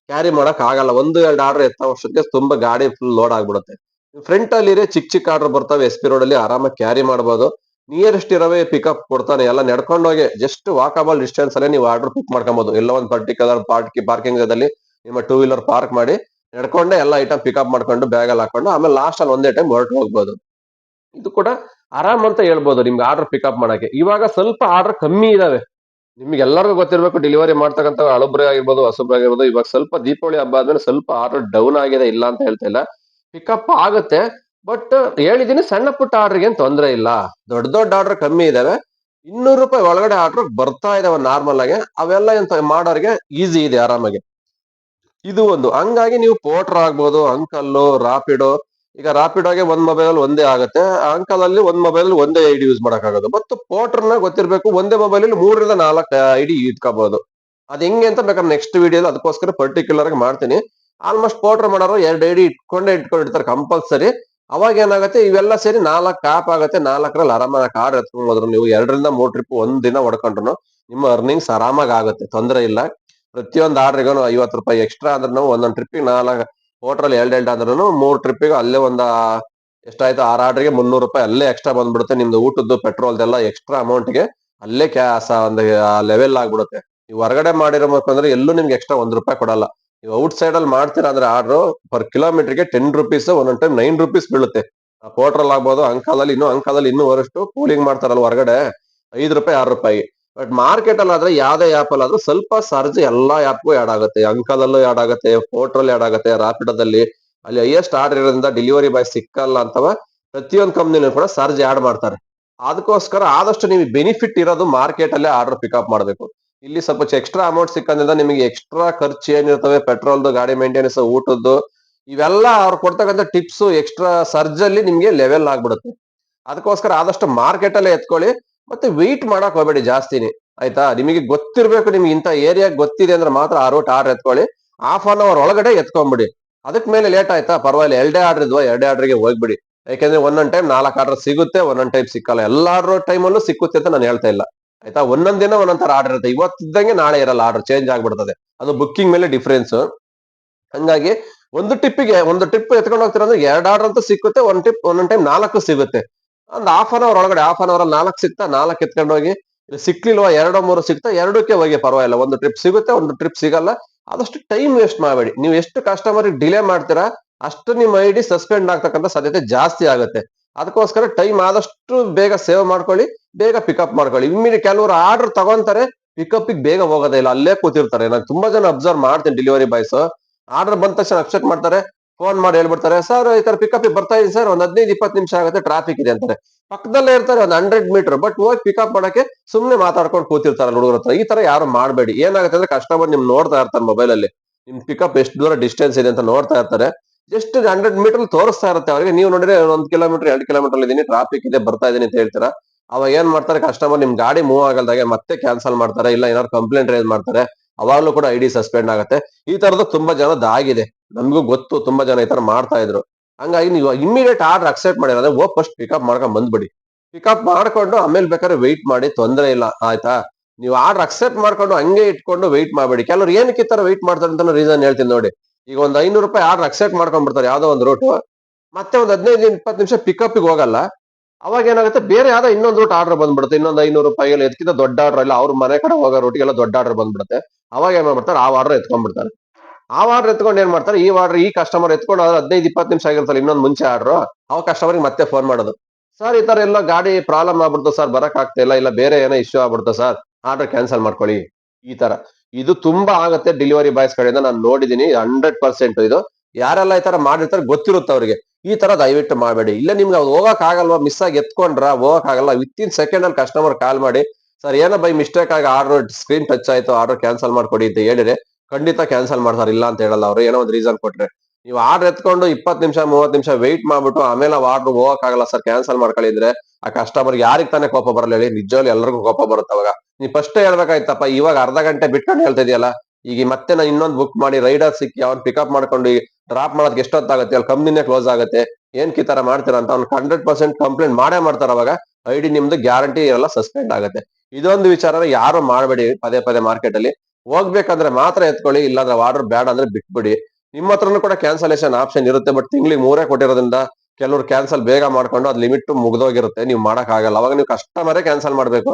ಕ್ಯಾರಿ ಮಾಡಕ್ ಆಗಲ್ಲ. ಒಂದು, ಎರಡು ಆರ್ಡರ್ ಎತ್ತ ವರ್ಷಕ್ಕೆ ತುಂಬಾ ಗಾಡಿ ಫುಲ್ ಲೋಡ್ ಆಗ್ಬಿಡುತ್ತೆ. ಫ್ರಂಟ್ ಅಲ್ಲಿ ಚಿಕ್ಕ ಚಿಕ್ಕ ಆರ್ಡರ್ ಬರ್ತವೆ ಎಸ್ ಪಿ ರೋಡ್ ಅಲ್ಲಿ ಆರಾಮಾಗಿ ಕ್ಯಾರಿ ಮಾಡಬಹುದು ನಿಯರೆಸ್ಟ್ ಇರೋವೇ ಪಿಕಪ್ ಕೊಡ್ತಾನೆ. ಎಲ್ಲ ನಡ್ಕೊಂಡೋಗಿ ಜಸ್ಟ್ ವಾಕಬಲ್ ಡಿಸ್ಟೆನ್ಸ್ ಅಲ್ಲೇ ನೀವು ಆರ್ಡರ್ ಪಿಕ್ ಮಾಡ್ಕೊಬಹುದು ಎಲ್ಲ ಒಂದು ಪರ್ಟಿಕ್ಯುಲರ್ ಪಾರ್ಕ್ ಪಾರ್ಕಿಂಗ್ ಜಾಗದಲ್ಲಿ ನಿಮ್ಮ ಟೂ ವೀಲರ್ ಪಾರ್ಕ್ ಮಾಡಿ ನಡ್ಕೊಂಡೆ ಎಲ್ಲ ಐಟಮ್ ಪಿಕಪ್ ಮಾಡ್ಕೊಂಡು ಬ್ಯಾಗ್ ಅಲ್ಲಿ ಹಾಕೊಂಡು ಆಮೇಲೆ ಲಾಸ್ಟ್ ಅಲ್ಲಿ ಒಂದೇ ಟೈಮ್ ಹೊರಟು ಹೋಗ್ಬೋದು. ಇದು ಕೂಡ ಆರಾಮ್ ಅಂತ ಹೇಳ್ಬೋದು ನಿಮ್ಗೆ ಆರ್ಡರ್ ಪಿಕಪ್ ಮಾಡಕ್ಕೆ. ಇವಾಗ ಸ್ವಲ್ಪ ಆರ್ಡರ್ ಕಮ್ಮಿ ಇದಾವೆ. ನಿಮ್ಗೆ ಎಲ್ಲರಿಗೂ ಗೊತ್ತಿರಬೇಕು ಡೆಲಿವರಿ ಮಾಡ್ತಕ್ಕಂಥ ಹಳಬ್ರೆ ಆಗಿರ್ಬೋದು ಹೊಸಬ್ರೆ ಆಗಿರ್ಬೋದು. ಇವಾಗ ಸ್ವಲ್ಪ ದೀಪಾವಳಿ ಹಬ್ಬ ಆದ್ಮೇಲೆ ಸ್ವಲ್ಪ ಆರ್ಡರ್ ಡೌನ್ ಆಗಿದೆ, ಇಲ್ಲ ಅಂತ ಹೇಳ್ತಾ ಇಲ್ಲ. ಪಿಕಪ್ ಆಗುತ್ತೆ ಬಟ್ ಹೇಳಿದೀನಿ ಸಣ್ಣ ಪುಟ್ಟ ಆರ್ಡ್ರಿಗೆ ಏನ್ ತೊಂದರೆ ಇಲ್ಲ. ದೊಡ್ಡ ದೊಡ್ಡ ಆರ್ಡರ್ ಕಮ್ಮಿ ಇದಾವೆ. ಇನ್ನೂರು ರೂಪಾಯಿ ಒಳಗಡೆ ಆರ್ಡರ್ ಬರ್ತಾ ಇದಾವೆ ನಾರ್ಮಲ್ ಆಗಿ. ಅವೆಲ್ಲ ಎಂತ ಮಾಡೋರಿಗೆ ಈಸಿ ಇದೆ ಆರಾಮಾಗಿ. ಇದು ಒಂದು. ಹಂಗಾಗಿ ನೀವು ಪೋಟ್ರ್ ಆಗ್ಬೋದು ಅಂಕಲ್ಲು ರಾಪಿಡೋ ಈಗ ರಾಪಿಡೋಗೆ ಒಂದ್ ಮೊಬೈಲ್ ಒಂದೇ ಆಗುತ್ತೆ. ಅಂಕಲ್ ಅಲ್ಲಿ ಒಂದ್ ಮೊಬೈಲ್ ಒಂದೇ ಐಡಿ ಯೂಸ್ ಮಾಡೋಕ್ಕಾಗೋದು. ಮತ್ತು ಪೋಟ್ರನ್ನ ಗೊತ್ತಿರಬೇಕು, ಒಂದೇ ಮೊಬೈಲ್ ಅಲ್ಲಿ ಮೂರರಿಂದ ನಾಲ್ಕು ಐಡಿ ಇಟ್ಕೋಬಹುದು ಅದ್ ಹೆಂಗೆ ಅಂತ ಬೇಕಾದ್ರೆ ನೆಕ್ಸ್ಟ್ ವಿಡಿಯೋ ಅದಕ್ಕೋಸ್ಕರ ಪರ್ಟಿಕ್ಯುಲರ್ ಆಗಿ ಮಾಡ್ತೀನಿ. ಆಲ್ಮೋಸ್ಟ್ ಪೌಡರ್ ಮಾಡೋರು ಎರಡು ಐಡಿ ಇಟ್ಕೊಂಡೇ ಇಟ್ಕೊಂಡಿರ್ತಾರೆ ಕಂಪಲ್ಸರಿ ಅವಾಗ ಏನಾಗುತ್ತೆ, ಇವೆಲ್ಲ ಸೇರಿ ನಾಲ್ಕು ಆಪ್ ಆಗುತ್ತೆ, ನಾಲ್ಕರಲ್ಲಿ ಆರಾಮಾಗಿ ಕಾರ್ ಎತ್ಕೊಂಬೋದ್ರು ನೀವು. ಎರಡರಿಂದ ಮೂರು ಟ್ರಿಪ್ ಒಂದ್ ದಿನ ಹೊಡ್ಕೊಂಡ್ರು ನಿಮ್ಮ ಅರ್ನಿಂಗ್ಸ್ ಆರಾಮಾಗಿ ಆಗುತ್ತೆ, ತೊಂದರೆ ಇಲ್ಲ. ಪ್ರತಿಯೊಂದು ಆರ್ಡ್ರಿಗೂ ಐವತ್ತು ರೂಪಾಯಿ ಎಕ್ಸ್ಟ್ರಾ ಅಂದ್ರೂ ಒಂದೊಂದು ಟ್ರಿಪ್ಪಿಗೆ ನಾಲ್ಕು ಹೋಟ್ರಲ್ಲಿ ಎರಡು ಎರಡು ಅಂದ್ರೂ ಮೂರು ಟ್ರಿಪ್ಪಿಗೆ ಅಲ್ಲೇ ಒಂದು ಎಷ್ಟಾಯ್ತು, ಆರು ಆರ್ಡ್ರಿಗೆ ಮುನ್ನೂರು ರೂಪಾಯಿ ಅಲ್ಲೇ ಎಕ್ಸ್ಟ್ರಾ ಬಂದ್ಬಿಡುತ್ತೆ. ನಿಮ್ದು ಊಟದ್ದು, ಪೆಟ್ರೋಲ್ದೆಲ್ಲ ಎಕ್ಸ್ಟ್ರಾ ಅಮೌಂಟ್ಗೆ ಅಲ್ಲೇ ಕ್ಯಾಸ ಒಂದು ಲೆವೆಲ್ ಆಗ್ಬಿಡುತ್ತೆ. ನೀವು ಹೊರಗಡೆ ಮಾಡಿರಬೇಕಂದ್ರೆ ಎಲ್ಲೂ ನಿಮ್ಗೆ ಎಕ್ಸ್ಟ್ರಾ ಒಂದು ರೂಪಾಯಿ ಕೊಡಲ್ಲ. ನೀವು ಔಟ್ ಸೈಡ್ ಅಲ್ಲಿ ಮಾಡ್ತೀರಾ ಅಂದ್ರೆ ಆರ್ಡ್ರು ಪರ್ ಕಿಲೋಮೀಟರ್ಗೆ ಟೆನ್ ರುಪೀಸ್, ಒಂದೊಂದ್ ಟೈಮ್ ನೈನ್ ರುಪೀಸ್ ಬೀಳುತ್ತೆ. ಪೋಟ್ರಲ್ ಆಗ್ಬೋದು, ಅಂಕಾಲಲ್ಲಿ ಇನ್ನೂ ಅಂಕಾಲಲ್ಲಿ ಇನ್ನೂ ವರಷ್ಟು ಕೂಲಿಂಗ್ ಮಾಡ್ತಾರಲ್ಲ ಹೊರಗಡೆ, ಐದು ರೂಪಾಯಿ, ಆರು ರೂಪಾಯಿ. ಬಟ್ ಮಾರ್ಕೆಟ್ ಅಲ್ಲಿ ಆದ್ರೆ ಯಾವ್ದೇ ಆಪ್ ಅಲ್ಲಿ ಆದ್ರೂ ಸ್ವಲ್ಪ ಸರ್ಜ್ ಎಲ್ಲಾ ಆ್ಯಪ್ಗೂ ಆಡ್ ಆಗುತ್ತೆ. ಅಂಕಾಲಲ್ಲೂ ಆಡ್ ಆಗುತ್ತೆ ಪೋಟ್ರಲ್ಲಿ ಆಡ್ ಆಗುತ್ತೆ ರಾಪಿಡೋದಲ್ಲಿ ಅಲ್ಲಿ ಹೈಯೆಸ್ಟ್ ಆರ್ಡರ್ ಇರೋದ್ರಿಂದ ಡೆಲಿವರಿ ಬಾಯ್ ಸಿಕ್ಕಲ್ಲ ಅಂತವ ಪ್ರತಿಯೊಂದು ಕಂಪ್ನಿನೂ ಕೂಡ ಸರ್ಜ್ ಆಡ್ ಮಾಡ್ತಾರೆ. ಅದಕ್ಕೋಸ್ಕರ ಆದಷ್ಟು ನೀವು ಬೆನಿಫಿಟ್ ಇರೋದು ಮಾರ್ಕೆಟ್ ಅಲ್ಲೇ ಆರ್ಡರ್ ಪಿಕಪ್ ಮಾಡಬೇಕು. ಇಲ್ಲಿ ಸ್ವಲ್ಪ ಎಕ್ಸ್ಟ್ರಾ ಅಮೌಂಟ್ ಸಿಕ್ಕಂದ್ರಿಂದ ನಿಮಗೆ ಎಕ್ಸ್ಟ್ರಾ ಖರ್ಚು ಏನಿರ್ತವೆ ಪೆಟ್ರೋಲ್ದು ಗಾಡಿ ಮೇಂಟೆನೆನ್ಸ್ ಊಟದ್ದು, ಇವೆಲ್ಲ ಅವ್ರು ಕೊಡ್ತಕ್ಕಂಥ ಟಿಪ್ಸ್ ಎಕ್ಸ್ಟ್ರಾ ಸರ್ಜಲ್ಲಿ ನಿಮಗೆ ಲೆವೆಲ್ ಆಗ್ಬಿಡುತ್ತೆ. ಅದಕ್ಕೋಸ್ಕರ ಆದಷ್ಟು ಮಾರ್ಕೆಟ್ ಅಲ್ಲೇ ಎತ್ಕೊಳ್ಳಿ, ಮತ್ತೆ ವೆಯ್ಟ್ ಮಾಡಕ್ ಹೋಗ್ಬೇಡಿ ಜಾಸ್ತಿನಿ, ಆಯ್ತಾ? ನಿಮಗೆ ಗೊತ್ತಿರ್ಬೇಕು ನಿಮ್ಗೆ ಇಂಥ ಏರಿಯಾ ಗೊತ್ತಿದೆ ಅಂದ್ರೆ ಮಾತ್ರ ಆ ರೂಟ್ ಆರ್ಡರ್ ಎತ್ಕೊಳ್ಳಿ ಹಾಫ್ ಅನ್ ಅವರ್ ಒಳಗಡೆ ಎತ್ಕೊಂಡ್ಬಿಡಿ ಅದಕ್ಕೆ ಮೇಲೆ ಲೇಟ್ ಆಯ್ತಾ? ಪರವಾಗಿಲ್ಲ, ಎರಡೇ ಆರ್ಡರ್ ಇದ್ವಾ, ಎರಡೇ ಆರ್ಡರ್ಗೆ ಹೋಗ್ಬಿಡಿ. ಯಾಕೆಂದ್ರೆ ಒಂದೊಂದ್ ಟೈಮ್ ನಾಲ್ಕು ಆರ್ಡರ್ ಸಿಗುತ್ತೆ, ಒಂದೊಂದ್ ಟೈಮ್ ಸಿಕ್ಕಲ್ಲ. ಎಲ್ಲಾರು ಟೈಮಲ್ಲೂ ಸಿಕ್ಕುತ್ತೆ ಅಂತ ನಾನು ಹೇಳ್ತಾ ಇಲ್ಲ. ಆಯ್ತಾ? ಒಂದೊಂದ್ ದಿನ ಆರ್ಡರ್ ಇರುತ್ತೆ. ಇವತ್ತಿದ್ದಂಗೆ ನಾಳೆ ಇರಲ್ಲ. ಆರ್ಡರ್ ಚೇಂಜ್ ಆಗ್ಬಿಡ್ತದೆ. ಅದು ಬುಕ್ಕಿಂಗ್ ಮೇಲೆ ಡಿಫ್ರೆನ್ಸ್ ಹಂಗಾಗಿ ಒಂದು ಟಿಪ್ಪಿಗೆ ಒಂದು ಟ್ರಿಪ್ ಎತ್ಕೊಂಡು ಹೋಗ್ತೀರ ಅಂದ್ರೆ ಎರಡು ಆರ್ಡರ್ ಅಂತೂ ಸಿಕ್ಕುತ್ತೆ, ಒಂದ್ ಟ್ರಿಪ್ ಒಂದೊಂದ್ ಟೈಮ್ ನಾಲ್ಕು ಸಿಗುತ್ತೆ. ಒಂದು ಹಾಫ್ ಅನ್ ಅವರ್ ಒಳಗಡೆ ಹಾಫ್ ಅನ್ ಅವರ್ ನಾಲ್ಕು ಸಿಗ್ತಾ ನಾಲ್ಕು ಎತ್ಕೊಂಡು ಹೋಗಿ ಸಿಕ್ಲಿಲ್ವಾ, ಎರಡೋ, ಮೂರು ಸಿಗ್ತಾ ಎರಡಕ್ಕೆ ಹೋಗಿ ಪರವಾಗಿಲ್ಲ. ಒಂದು ಟ್ರಿಪ್ ಸಿಗುತ್ತೆ, ಒಂದು ಟ್ರಿಪ್ ಸಿಗಲ್ಲ. ಆದಷ್ಟು ಟೈಮ್ ವೇಸ್ಟ್ ಮಾಡಬೇಡಿ. ನೀವು ಎಷ್ಟು ಕಸ್ಟಮರ್ ಡಿಲೇ ಮಾಡ್ತೀರಾ, ಅಷ್ಟು ನಿಮ್ಮ ಐ ಡಿ ಸಸ್ಪೆಂಡ್ ಆಗ್ತಕ್ಕಂಥ ಸಾಧ್ಯತೆ ಜಾಸ್ತಿ ಆಗುತ್ತೆ. ಅದಕ್ಕೋಸ್ಕರ ಟೈಮ್ ಆದಷ್ಟು ಬೇಗ ಸೇವ್ ಮಾಡ್ಕೊಳ್ಳಿ. ಬೇಗ ಪಿಕಪ್ ಮಾಡ್ಕೊಳ್ಳಿ. ಇಮ್ಮಿಡಿ ಕೆಲವರು ಆರ್ಡರ್ ತಗೊಂತಾರೆ ಪಿಕಪ್ ಬೇಗ ಹೋಗೋದೇ ಇಲ್ಲ, ಅಲ್ಲೇ ಕೂತಿರ್ತಾರೆ. ನಾನು ತುಂಬಾ ಜನ ಅಬ್ಸರ್ವ್ ಮಾಡ್ತೀನಿ ಡೆಲಿವರಿ ಬಾಯ್ಸ್ ಆರ್ಡರ್ ಬಂದ ತಕ್ಷಣ ಅಕ್ಸೆಪ್ಟ್ ಮಾಡ್ತಾರೆ ಫೋನ್ ಮಾಡಿ ಹೇಳ್ಬಿಡ್ತಾರೆ ಸರ್ ಈ ತರ ಪಿಕಪ್ ಬರ್ತಾ ಇದೆ ಸರ್ ಒಂದ್ ಹದಿನೈದು, ಇಪ್ಪತ್ತು ನಿಮಿಷ ಆಗುತ್ತೆ ಟ್ರಾಫಿಕ್ ಇದೆ, ಅಂತಾರೆ. ಪಕ್ಕದಲ್ಲೇ ಇರ್ತಾರೆ, ಒಂದ್ ಹಂಡ್ರೆಡ್ ಮೀಟರ್ ಬಟ್ ಹೋಗಿ ಪಿಕಪ್ ಮಾಡಕ್ಕೆ ಸುಮ್ನೆ ಮಾತಾಡ್ಕೊಂಡು ಕೂತಿರ್ತಾರೆ ಹುಡುಗರ ಹತ್ರ. ಈ ತರ ಯಾರು ಮಾಡಬೇಡಿ. ಏನಾಗುತ್ತೆ ಅಂದ್ರೆ ಕಸ್ಟಮರ್ ನಿಮ್ ನೋಡ್ತಾ ಇರ್ತಾರೆ ಮೊಬೈಲ್ ಅಲ್ಲಿ. ನಿಮ್ ಪಿಕಪ್ ಎಷ್ಟು ದೂರ ಡಿಸ್ಟೆನ್ಸ್ ಇದೆ ಅಂತ ನೋಡ್ತಾ ಇರ್ತಾರೆ. ಜಸ್ಟ್ ಹಂಡ್ರೆಡ್ ಮೀಟರ್ ತೋರಿಸ್ತಾ ಇರುತ್ತೆ ಅವರಿಗೆ. ನೀವು ನೋಡಿದ್ರೆ ಒಂದ್ ಕಿಲೋಮೀಟರ್ ಎರಡು ಕಿಲೋಮೀಟರ್ ಇದೀನಿ ಟ್ರಾಫಿಕ್ ಇದೆ, ಬರ್ತಾ ಇದೀನಿ ಅಂತ ಹೇಳ್ತೀರಾ? ಅವಾಗ ಏನ್ ಮಾಡ್ತಾರೆ ಕಸ್ಟಮರ್ ನಿಮ್ ಗಾಡಿ ಮೂವ್ ಆಗಲ್ದಾಗೆ ಮತ್ತೆ ಕ್ಯಾನ್ಸಲ್ ಮಾಡ್ತಾರೆ, ಇಲ್ಲ ಏನಾದ್ರು ಕಂಪ್ಲೇಂಟ್ ರೈಸ್ ಮಾಡ್ತಾರೆ, ಅವಾಗ್ಲೂ ಕೂಡ ಐಡಿ ಸಸ್ಪೆಂಡ್ ಆಗುತ್ತೆ. ಈ ತರದ್ದು ತುಂಬಾ ಜನದಾಗಿದೆ ನಮಗೂ ಗೊತ್ತು ತುಂಬಾ ಜನ ಈ ತರ ಮಾಡ್ತಾ ಇದ್ರು. ಹಂಗಾಗಿ ನೀವು ಇಮಿಡಿಯೇಟ್ ಆರ್ಡರ್ ಅಕ್ಸೆಪ್ಟ್ ಮಾಡಿದ್ರೆ ಓ ಫಸ್ಟ್ ಪಿಕಪ್ ಮಾಡ್ಕೊಂಡ್ ಬಂದ್ಬಿಡಿ. ಪಿಕಪ್ ಮಾಡ್ಕೊಂಡು ಆಮೇಲೆ ಬೇಕಾದ್ರೆ ವೆಯ್ಟ್ ಮಾಡಿ, ತೊಂದರೆ ಇಲ್ಲ, ಆಯ್ತಾ? ನೀವು ಆರ್ಡರ್ ಅಕ್ಸೆಪ್ಟ್ ಮಾಡ್ಕೊಂಡು ಹಂಗೆ ಇಟ್ಕೊಂಡು ವೆಯ್ಟ್ ಮಾಡಬೇಡಿ. ಕೆಲವ್ರು ಏನಕ್ಕೆ ಈ ತರ ವೆಯ್ಟ್ ಮಾಡ್ತಾರೆ ಅಂತ ರೀಸನ್ ಹೇಳ್ತೀನಿ ನೋಡಿ. ಈಗ ಒಂದು ಐನೂರು ರೂಪಾಯಿ ಆರ್ಡರ್ ಅಕ್ಸೆಪ್ಟ್ ಮಾಡ್ಕೊಂಡ್ಬಿಡ್ತಾರೆ ಯಾವ್ದೋ ಒಂದು ರೂಟ್ ಮತ್ತೆ ಒಂದು ಹದಿನೈದು, ಇಪ್ಪತ್ತು ನಿಮಿಷ ಪಿಕಪ್ ಹೋಗಲ್ಲ. ಅವಾಗ ಏನಾಗುತ್ತೆ? ಬೇರೆ ಯಾವ್ದೋ ಇನ್ನೊಂದು ರೂಟ್ ಆರ್ಡರ್ ಬಂದ್ಬಿಡುತ್ತೆ. ಇನ್ನೊಂದು ಐನೂರು ರೂಪಾಯಿ ಎದ್ಕಿಂತ ದೊಡ್ಡ ಆರ್ಡರ್ ಇಲ್ಲ. ಅವ್ರ ಮನೆ ಕಡೆ ಹೋಗೋ ರೂಟಿಗೆಲ್ಲ ದೊಡ್ಡ ಆರ್ಡರ್ ಬಂದ್ಬಿಡುತ್ತೆ. ಅವಾಗ ಏನ್ ಮಾಡ್ತಾರೆ ಆ ಆರ್ಡರ್ ಎತ್ಕೊಂಡ್ಬಿಡ್ತಾರೆ. ಆ ಆರ್ಡರ್ ಎತ್ಕೊಂಡು ಏನ್ ಮಾಡ್ತಾರೆ? ಈ ಆರ್ಡರ್ ಈ ಕಸ್ಟಮರ್ ಎತ್ಕೊಂಡು ಆದ್ರೆ ಹದಿನೈದು, ಇಪ್ಪತ್ತು ನಿಮಿಷ ಆಗಿರ್ತಲ್ಲ ಇನ್ನೊಂದು ಮುಂಚೆ ಆರ್ಡರ್ ಆ ಕಸ್ಟಮರ್ಗೆ ಮತ್ತೆ ಫೋನ್ ಮಾಡೋದು. ಸರ್, ಈ ತರ ಎಲ್ಲ ಗಾಡಿ ಪ್ರಾಬ್ಲಮ್ ಆಗ್ಬಿಡ್ತು ಸರ್, ಬರಕ್ ಆಗ್ತಾ ಇಲ್ಲ. ಇಲ್ಲ, ಬೇರೆ ಏನೋ ಇಶ್ಯೂ ಆಗ್ಬಿಡ್ತು ಸರ್. ಆರ್ಡರ್ ಕ್ಯಾನ್ಸಲ್ ಮಾಡ್ಕೊಳ್ಳಿ. ಈ ತರ. ಇದು ತುಂಬಾ ಆಗುತ್ತೆ ಡೆಲಿವರಿ ಬಾಯ್ಸ್ ಕಡೆಯಿಂದ. ನಾನು ನೋಡಿದೀನಿ ಹಂಡ್ರೆಡ್ ಪರ್ಸೆಂಟ್ ಇದು. ಯಾರೆಲ್ಲ ಈ ತರ ಮಾಡಿರ್ತಾರೆ ಗೊತ್ತಿರುತ್ತೆ ಅವ್ರಿಗೆ. ಈ ತರ ದಯವಿಟ್ಟು ಮಾಡಬೇಡಿ. ಇಲ್ಲ, ನಿಮ್ಗೆ ಅವ್ರು ಹೋಗಕ್ ಆಗಲ್ವಾ ಮಿಸ್ ಆಗಿ ಎತ್ಕೊಂಡ್ರ? ಹೋಗಕ್ ಆಗಲ್ಲ ವಿತ್ ಇನ್ ಸೆಕೆಂಡ್ ಅಲ್ಲಿ ಕಸ್ಟಮರ್ ಕಾಲ್ ಮಾಡಿ, ಸರ್, ಏನೋ ಬೈ ಮಿಸ್ಟೇಕ್ ಆಗಿ ಆರ್ಡರ್ ಸ್ಕ್ರೀನ್ ಟಚ್ ಆಯ್ತು, ಆರ್ಡರ್ ಕ್ಯಾನ್ಸಲ್ ಮಾಡ್ಕೊಡಿ ಅಂತ ಹೇಳಿದ್ರೆ, ಖಂಡಿತ ಕ್ಯಾನ್ಸಲ್ ಮಾಡ್ತಾರೆ. ಇಲ್ಲ ಅಂತ ಹೇಳಲ್ಲ ಅವ್ರು. ಏನೋ ಒಂದು ರೀಸನ್ ಕೊಟ್ರೆ. ನೀವು ಆರ್ಡರ್ ಎತ್ಕೊಂಡು ಇಪ್ಪತ್ತು ನಿಮಿಷ, ಮೂವತ್ತು ನಿಮಿಷ ವೆಯ್ಟ್ ಮಾಡ್ಬಿಟ್ಟು, ಆಮೇಲೆ ಆರ್ಡರ್ ಹೋಗಕ್ ಆಗಲ್ಲ ಸರ್ ಕ್ಯಾನ್ಸಲ್ ಮಾಡ್ಕೊಳ್ಳಿದ್ರೆ, ಆ ಕಸ್ಟಮರ್ ಯಾರಿಗ್ ತಾನೇ ಕೋಪ ಬರಲ್ಲ ಹೇಳಿ. ನಿಜವಾಗ್ಲೂ ಎಲ್ಲರಿಗೂ ಕೋಪ ಬರುತ್ತೆ ಅವಾಗ. ನೀವು ಫಸ್ಟ್ ಹೇಳ್ಬೇಕಾಯ್ತಪ್ಪ, ಇವಾಗ ಅರ್ಧ ಗಂಟೆ ಬಿಟ್ಕೊಂಡು ಹೇಳ್ತಾ ಇದೆಯಲ್ಲ ಈಗ ಮತ್ತೆ ನಾನು ಇನ್ನೊಂದು ಬುಕ್ ಮಾಡಿ ರೈಡರ್ ಸಿಕ್ಕಿ ಅವ್ನ್ ಪಿಕಪ್ ಮಾಡ್ಕೊಂಡು ಡ್ರಾಪ್ ಮಾಡೋದಕ್ಕೆ ಎಷ್ಟೊತ್ತಾಗುತ್ತೆ ಅಲ್ಲಿ ಕಂಪ್ನಿನೇ ಕ್ಲೋಸ್ ಆಗುತ್ತೆ, ಏನ್ ಈ ತರ ಮಾಡ್ತೀರಾ ಅಂತ ಅವ್ನು ಹಂಡ್ರೆಡ್ ಪರ್ಸೆಂಟ್ ಕಂಪ್ಲೇಂಟ್ ಮಾಡೇ ಮಾಡ್ತಾರ ಅವಾಗ ಐಡಿ ನಿಮ್ದು ಗ್ಯಾರಂಟಿ ಇರಲ್ಲ ಸಸ್ಪೆಂಡ್ ಆಗುತ್ತೆ. ಇದೊಂದು ವಿಚಾರ ಯಾರು ಮಾಡಬೇಡಿ ಪದೇ ಪದೇ ಮಾರ್ಕೆಟ್ ಅಲ್ಲಿ. ಹೋಗ್ಬೇಕಂದ್ರೆ ಮಾತ್ರ ಎತ್ಕೊಳ್ಳಿ, ಇಲ್ಲಾಂದ್ರೆ ಆರ್ಡರ್ ಬೇಡ ಅಂದ್ರೆ ಬಿಟ್ಬಿಡಿ. ನಿಮ್ಮ ಹತ್ರನೂ ಕೂಡ ಕ್ಯಾನ್ಸಲೇಷನ್ ಆಪ್ಷನ್ ಇರುತ್ತೆ ಬಟ್ ತಿಂಗಳಿಗೆ ಮೂರೇ ಕೊಟ್ಟಿರೋದ್ರಿಂದ ಕೆಲವರು ಕ್ಯಾನ್ಸಲ್ ಬೇಗ ಮಾಡ್ಕೊಂಡು ಅದ್ ಲಿಮಿಟ್ ಮುಗ್ದೋಗಿರುತ್ತೆ, ನೀವು ಮಾಡಕ್ ಆಗಲ್ಲ. ಅವಾಗ ನೀವು ಕಸ್ಟಮರೇ ಕ್ಯಾನ್ಸಲ್ ಮಾಡ್ಬೇಕು.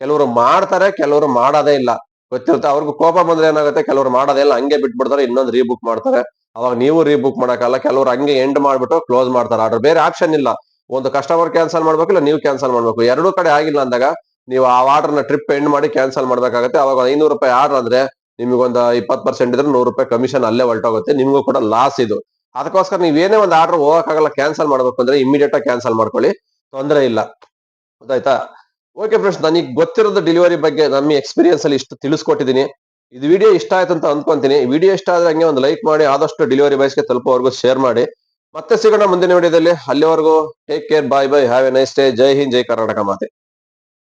ಕೆಲವರು ಮಾಡ್ತಾರೆ, ಕೆಲವರು ಮಾಡೋದೇ ಇಲ್ಲ. ಗೊತ್ತಿರುತ್ತೆ ಅವ್ರಿಗೂ ಕೋಪ ಬಂದ್ರೆ ಏನಾಗುತ್ತೆ? ಕೆಲವರು ಮಾಡೋದೇ ಇಲ್ಲ ಹಂಗೆ ಬಿಟ್ಬಿಡ್ತಾರೆ, ಇನ್ನೊಂದು ರೀಬುಕ್ ಮಾಡ್ತಾರೆ. ಅವಾಗ ನೀವು ರೀಬುಕ್ ಮಾಡಕ್ಕಲ್ಲ ಕೆಲವರು ಹಂಗೆ ಎಂಡ್ ಮಾಡ್ಬಿಟ್ಟು ಕ್ಲೋಸ್ ಮಾಡ್ತಾರೆ. ಆರ್ಡರ್ ಬೇರೆ ಆಪ್ಷನ್ ಇಲ್ಲ. ಒಂದು ಕಸ್ಟಮರ್ ಕ್ಯಾನ್ಸಲ್ ಮಾಡ್ಬೇಕು ಇಲ್ಲ ನೀವು ಕ್ಯಾನ್ಸಲ್ ಮಾಡ್ಬೇಕು. ಎರಡೂ ಕಡೆ ಆಗಿಲ್ಲ ಅಂದಾಗ ನೀವು ಆ ಆರ್ಡರ್ನ ಟ್ರಿಪ್ ಎಂಡ್ ಮಾಡಿ ಕ್ಯಾನ್ಸಲ್ ಮಾಡ್ಬೇಕಾಗತ್ತೆ. ಅವಾಗ ಐನೂರು ರೂಪಾಯಿ ಆರ್ಡರ್ ಅಂದ್ರೆ ನಿಮಗೊಂದು ಇಪ್ಪತ್ ಪರ್ಸೆಂಟ್ ಇದ್ರೆ ನೂರು ರೂಪಾಯಿ ಕಮಿಷನ್ ಅಲ್ಲೇ ಹೊರಟೋಗುತ್ತೆ. ನಿಮಗೂ ಕೂಡ ಲಾಸ್ ಇದು. ಅದಕ್ಕೋಸ್ಕರ ನೀವೇನೇ ಒಂದು ಆರ್ಡರ್ ಹೋಗಕ್ಕಾಗಲ್ಲ ಕ್ಯಾನ್ಸಲ್ ಮಾಡ್ಬೇಕು ಅಂದ್ರೆ ಇಮಿಡಿಯೇಟ್ ಆಗಿ ಕ್ಯಾನ್ಸಲ್ ಮಾಡ್ಕೊಳ್ಳಿ. ತೊಂದರೆ ಇಲ್ಲ. ಗೊತ್ತಾಯ್ತಾ? ಓಕೆ ಫ್ರೆಂಡ್ಸ್ ನನಗೆ ಗೊತ್ತಿರೋದು ಡೆಲಿವರಿ ಬಗ್ಗೆ ನಮ್ಮ ಎಕ್ಸ್ಪೀರಿಯನ್ಸ್ ಅಲ್ಲಿ ಇಷ್ಟು ತಿಳಿಸ್ಕೊಟ್ಟಿದ್ದೀನಿ. ಇದು ವಿಡಿಯೋ ಇಷ್ಟ ಆಯ್ತು ಅಂತ ಅನ್ಕೊಂತೀನಿ ವಿಡಿಯೋ ಇಷ್ಟ ಆದ್ರೆ ಹಂಗೆ ಒಂದು ಲೈಕ್ ಮಾಡಿ, ಆದಷ್ಟು ಡೆಲಿವರಿ ಬಾಯ್ಸ್ಗೆ ತಲುಪೋವರೆಗೂ ಶೇರ್ ಮಾಡಿ. ಮತ್ತೆ ಸಿಗೋಣ ಮುಂದಿನ ವಿಡಿಯೋದಲ್ಲಿ ಅಲ್ಲಿವರೆಗೂ take care bye bye have a nice day ಜೈ ಹಿಂದ್, ಜೈ ಕರ್ನಾಟಕ ಮಾತೆ.